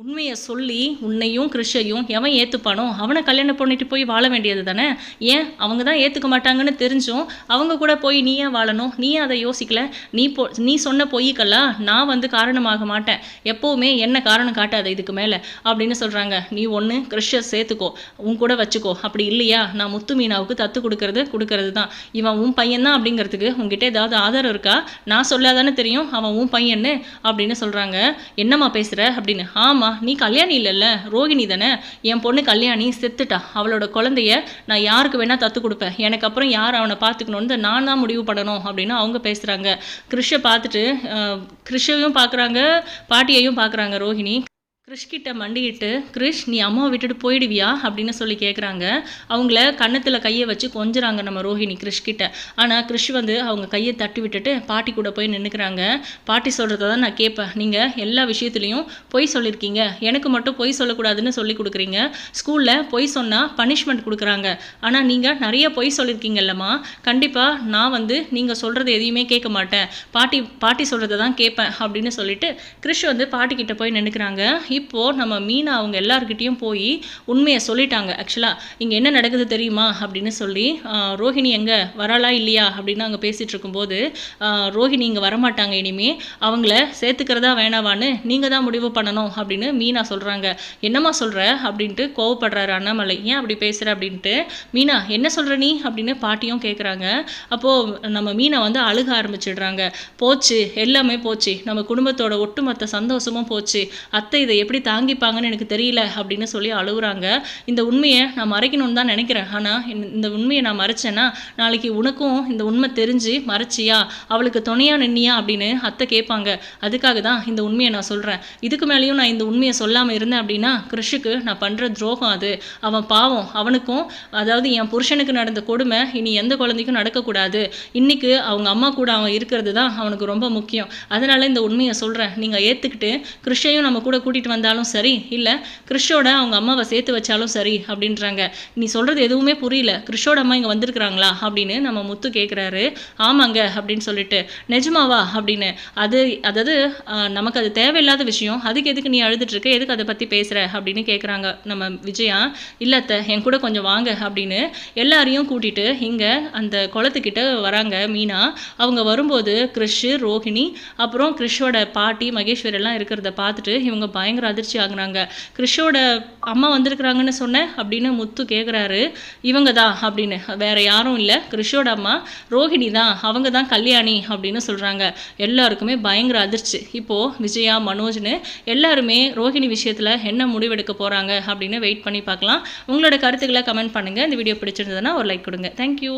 உண்மையை சொல்லி உன்னையும் கிருஷையும் எவன் ஏற்றுப்பானோ அவனை கல்யாணம் பண்ணிட்டு போய் வாழ வேண்டியது தானே? ஏன்? அவங்க தான் ஏற்றுக்க மாட்டாங்கன்னு தெரிஞ்சும் அவங்க கூட போய் நீ ஏன் வாழணும்? நீ அதை யோசிக்கல? நீ போ நீ சொன்ன பொய்க்கெல்லாம் நான் வந்து காரணமாக மாட்டேன். எப்போவுமே என்ன காரணம் காட்டாத இதுக்கு மேலே. அப்படின்னு சொல்கிறாங்க நீ ஒன்று கிருஷை சேர்த்துக்கோ. உன் கூட வச்சுக்கோ. அப்படி இல்லையா? நான் முத்து மீனாவுக்கு தத்து கொடுக்கறது கொடுக்கறது தான். இவன் உன் பையன் தான் அப்படிங்கிறதுக்கு உங்ககிட்ட ஏதாவது ஆதாரம் இருக்கா? நான் சொல்லாதானே தெரியும். அவன் உன் பையன்னு அப்படின்னு சொல்கிறாங்க என்னம்மா பேசுகிற அப்படின்னு. ஆமாம் நீ கல்யாணி இல்லைல்ல ரோகிணி தானே? என் பொண்ணு கல்யாணி செத்துட்டா. அவளோட குழந்தைய நான் யாருக்கு வேணால் தத்து கொடுப்பேன். எனக்கு அப்புறம் யார் அவனை பார்த்துக்கணும்னு நான் தான் முடிவு பண்ணணும் அப்படின்னு அவங்க பேசுகிறாங்க கிறிஷை பார்த்துட்டு அஹ், கிறிஷையும் பார்க்குறாங்க பாட்டியையும் பார்க்குறாங்க ரோஹிணி கிறிஷ் மண்டிக்கிட்டு கிறிஷ் நீ அம்மாவை விட்டுட்டு போயிடுவியா? அப்படின்னு சொல்லி கேட்குறாங்க அவங்கள கன்னத்தில் கையை வச்சு கொஞ்சுறாங்க நம்ம ரோஹிணி கிறிஷ்கிட்ட. ஆனால் கிறிஷ் வந்து அவங்க கையை தட்டி விட்டுட்டு பாட்டி கூட போய் நின்றுக்கிறாங்க பாட்டி சொல்கிறத தான் நான் கேட்பேன் நீங்கள் எல்லா விஷயத்துலையும் பொய் சொல்லியிருக்கீங்க எனக்கு மட்டும் பொய் சொல்லக்கூடாதுன்னு சொல்லி கொடுக்குறீங்க. ஸ்கூலில் பொய் சொன்னால் பனிஷ்மெண்ட் கொடுக்குறாங்க. ஆனால் நீங்கள் நிறைய பொய் சொல்லியிருக்கீங்கல்லம்மா கண்டிப்பாக நான் வந்து நீங்கள் சொல்கிறது எதையுமே கேட்க மாட்டேன். பாட்டி பாட்டி சொல்கிறத தான் கேட்பேன் அப்படின்னு சொல்லிட்டு கிறிஷ் வந்து பாட்டிக்கிட்ட போய் நின்றுக்கிறாங்க இப்போது நம்ம மீனா அவங்க எல்லாருக்கிட்டேயும் போய் உண்மையை சொல்லிட்டாங்க. ஆக்சுவலாக இங்கே என்ன நடக்குது தெரியுமா? அப்படின்னு சொல்லி ரோஹிணி எங்கே வராளா இல்லையா? அப்படின்னு அங்கே பேசிகிட்டு இருக்கும்போது ரோஹிணி இங்கே வரமாட்டாங்க இனிமே. அவங்கள சேர்த்துக்கிறதா வேணாவான்னு நீங்கள் தான் முடிவு பண்ணணும் அப்படின்னு மீனா சொல்கிறாங்க என்னம்மா சொல்கிற அப்படின்ட்டு கோவப்படுறாரு அண்ணாமலை. ஏன் அப்படி பேசுகிற அப்படின்ட்டு மீனா என்ன சொல்கிற நீ? அப்படின்னு பாட்டியும் கேட்குறாங்க அப்போது நம்ம மீனை வந்து அழுக ஆரம்பிச்சிடுறாங்க. போச்சு எல்லாமே போச்சு. நம்ம குடும்பத்தோட ஒட்டுமொத்த சந்தோஷமும் போச்சு. அத்தை இதை எப்படி தாங்கிப்பாங்கன்னு எனக்கு தெரியல அப்படின்னு சொல்லி அழுகுறாங்க. இந்த உண்மையை நான் மறைக்கணும்னு தான் நினைக்கிறேன். ஆனால் இந்த உண்மையை நான் மறைச்சேன்னா நாளைக்கு உனக்கும் இந்த உண்மை தெரிஞ்சு மறைச்சியா? அவளுக்கு துணையாக நின்னியா? அப்படின்னு அத்தை கேட்பாங்க. அதுக்காக தான் இந்த உண்மையை நான் சொல்கிறேன் இதுக்கு மேலேயும் நான் இந்த உண்மையை சொல்லாமல் இருந்தேன் அப்படின்னா கிருஷுக்கு நான் பண்ணுற துரோகம் அது. அவன் பாவம். அவனுக்கும் அதாவது என் புருஷனுக்கு நடந்த கொடுமை இனி எந்த குழந்தைக்கும் நடக்கக்கூடாது. இன்னைக்கு அவங்க அம்மா கூட அவன் இருக்கிறது தான் அவனுக்கு ரொம்ப முக்கியம். அதனால இந்த உண்மையை சொல்கிறேன் நீங்கள் ஏற்றுக்கிட்டு கிருஷையும் நம்ம கூட கூட்டிகிட்டு வந்தாலும் சரி இல்லை கிறிஷோட அவங்க அம்மாவை சேர்த்து வச்சாலும் சரி அப்படின்றாங்க. நீ சொல்கிறது எதுவுமே புரியல. கிறிஷோட அம்மா இங்கே வந்திருக்கிறாங்களா அப்படின்னு நம்ம முத்து கேட்குறாரு ஆமாங்க அப்படின்னு சொல்லிட்டு நிஜமாவா? அப்படின்னு. அது அதாவது நமக்கு அது தேவையில்லாத விஷயம். அதுக்கு எதுக்கு நீ அழுதுட்டுருக்க எதுக்கு அதை பற்றி பேசுகிற அப்படின்னு கேட்குறாங்க நம்ம விஜயா. இல்லத்த என் கூட கொஞ்சம் வாங்க அப்படின்னு எல்லாரையும் கூட்டிட்டு இங்கே அந்த குளத்துக்கிட்ட வராங்க மீனா. அவங்க வரும்போது கிறிஷ் ரோஹிணி அப்புறம் கிறிஷோட பாட்டி மகேஸ்வரி எல்லாம் இருக்கிறத பார்த்துட்டு இவங்க பயங்கர அதிர்ச்சி ஆகுனாங்க கிறிஷோட அம்மா வந்திருக்கிறாங்கன்னு சொன்னேன் அப்படின்னு முத்து கேட்குறாரு இவங்க தான் அப்படின்னு. வேற யாரும் இல்லை. கிறிஷோட அம்மா ரோஹிணி தான். அவங்க தான் கல்யாணி அப்படின்னு சொல்கிறாங்க எல்லாருக்குமே பயங்கர அதிர்ச்சி. இப்போது விஜயா மனோஜ்னு எல்லாருமே ரோஹிணி விஷயத்தில் என்ன முடிவெடுக்க போகிறாங்க அப்படின்னு வெயிட் பண்ணி பார்க்கலாம். உங்களோட கருத்துக்களை கமெண்ட் பண்ணுங்கள் இந்த வீடியோ பிடிச்சிருந்ததுன்னா ஒரு லைக் கொடுங்க. தேங்க்யூ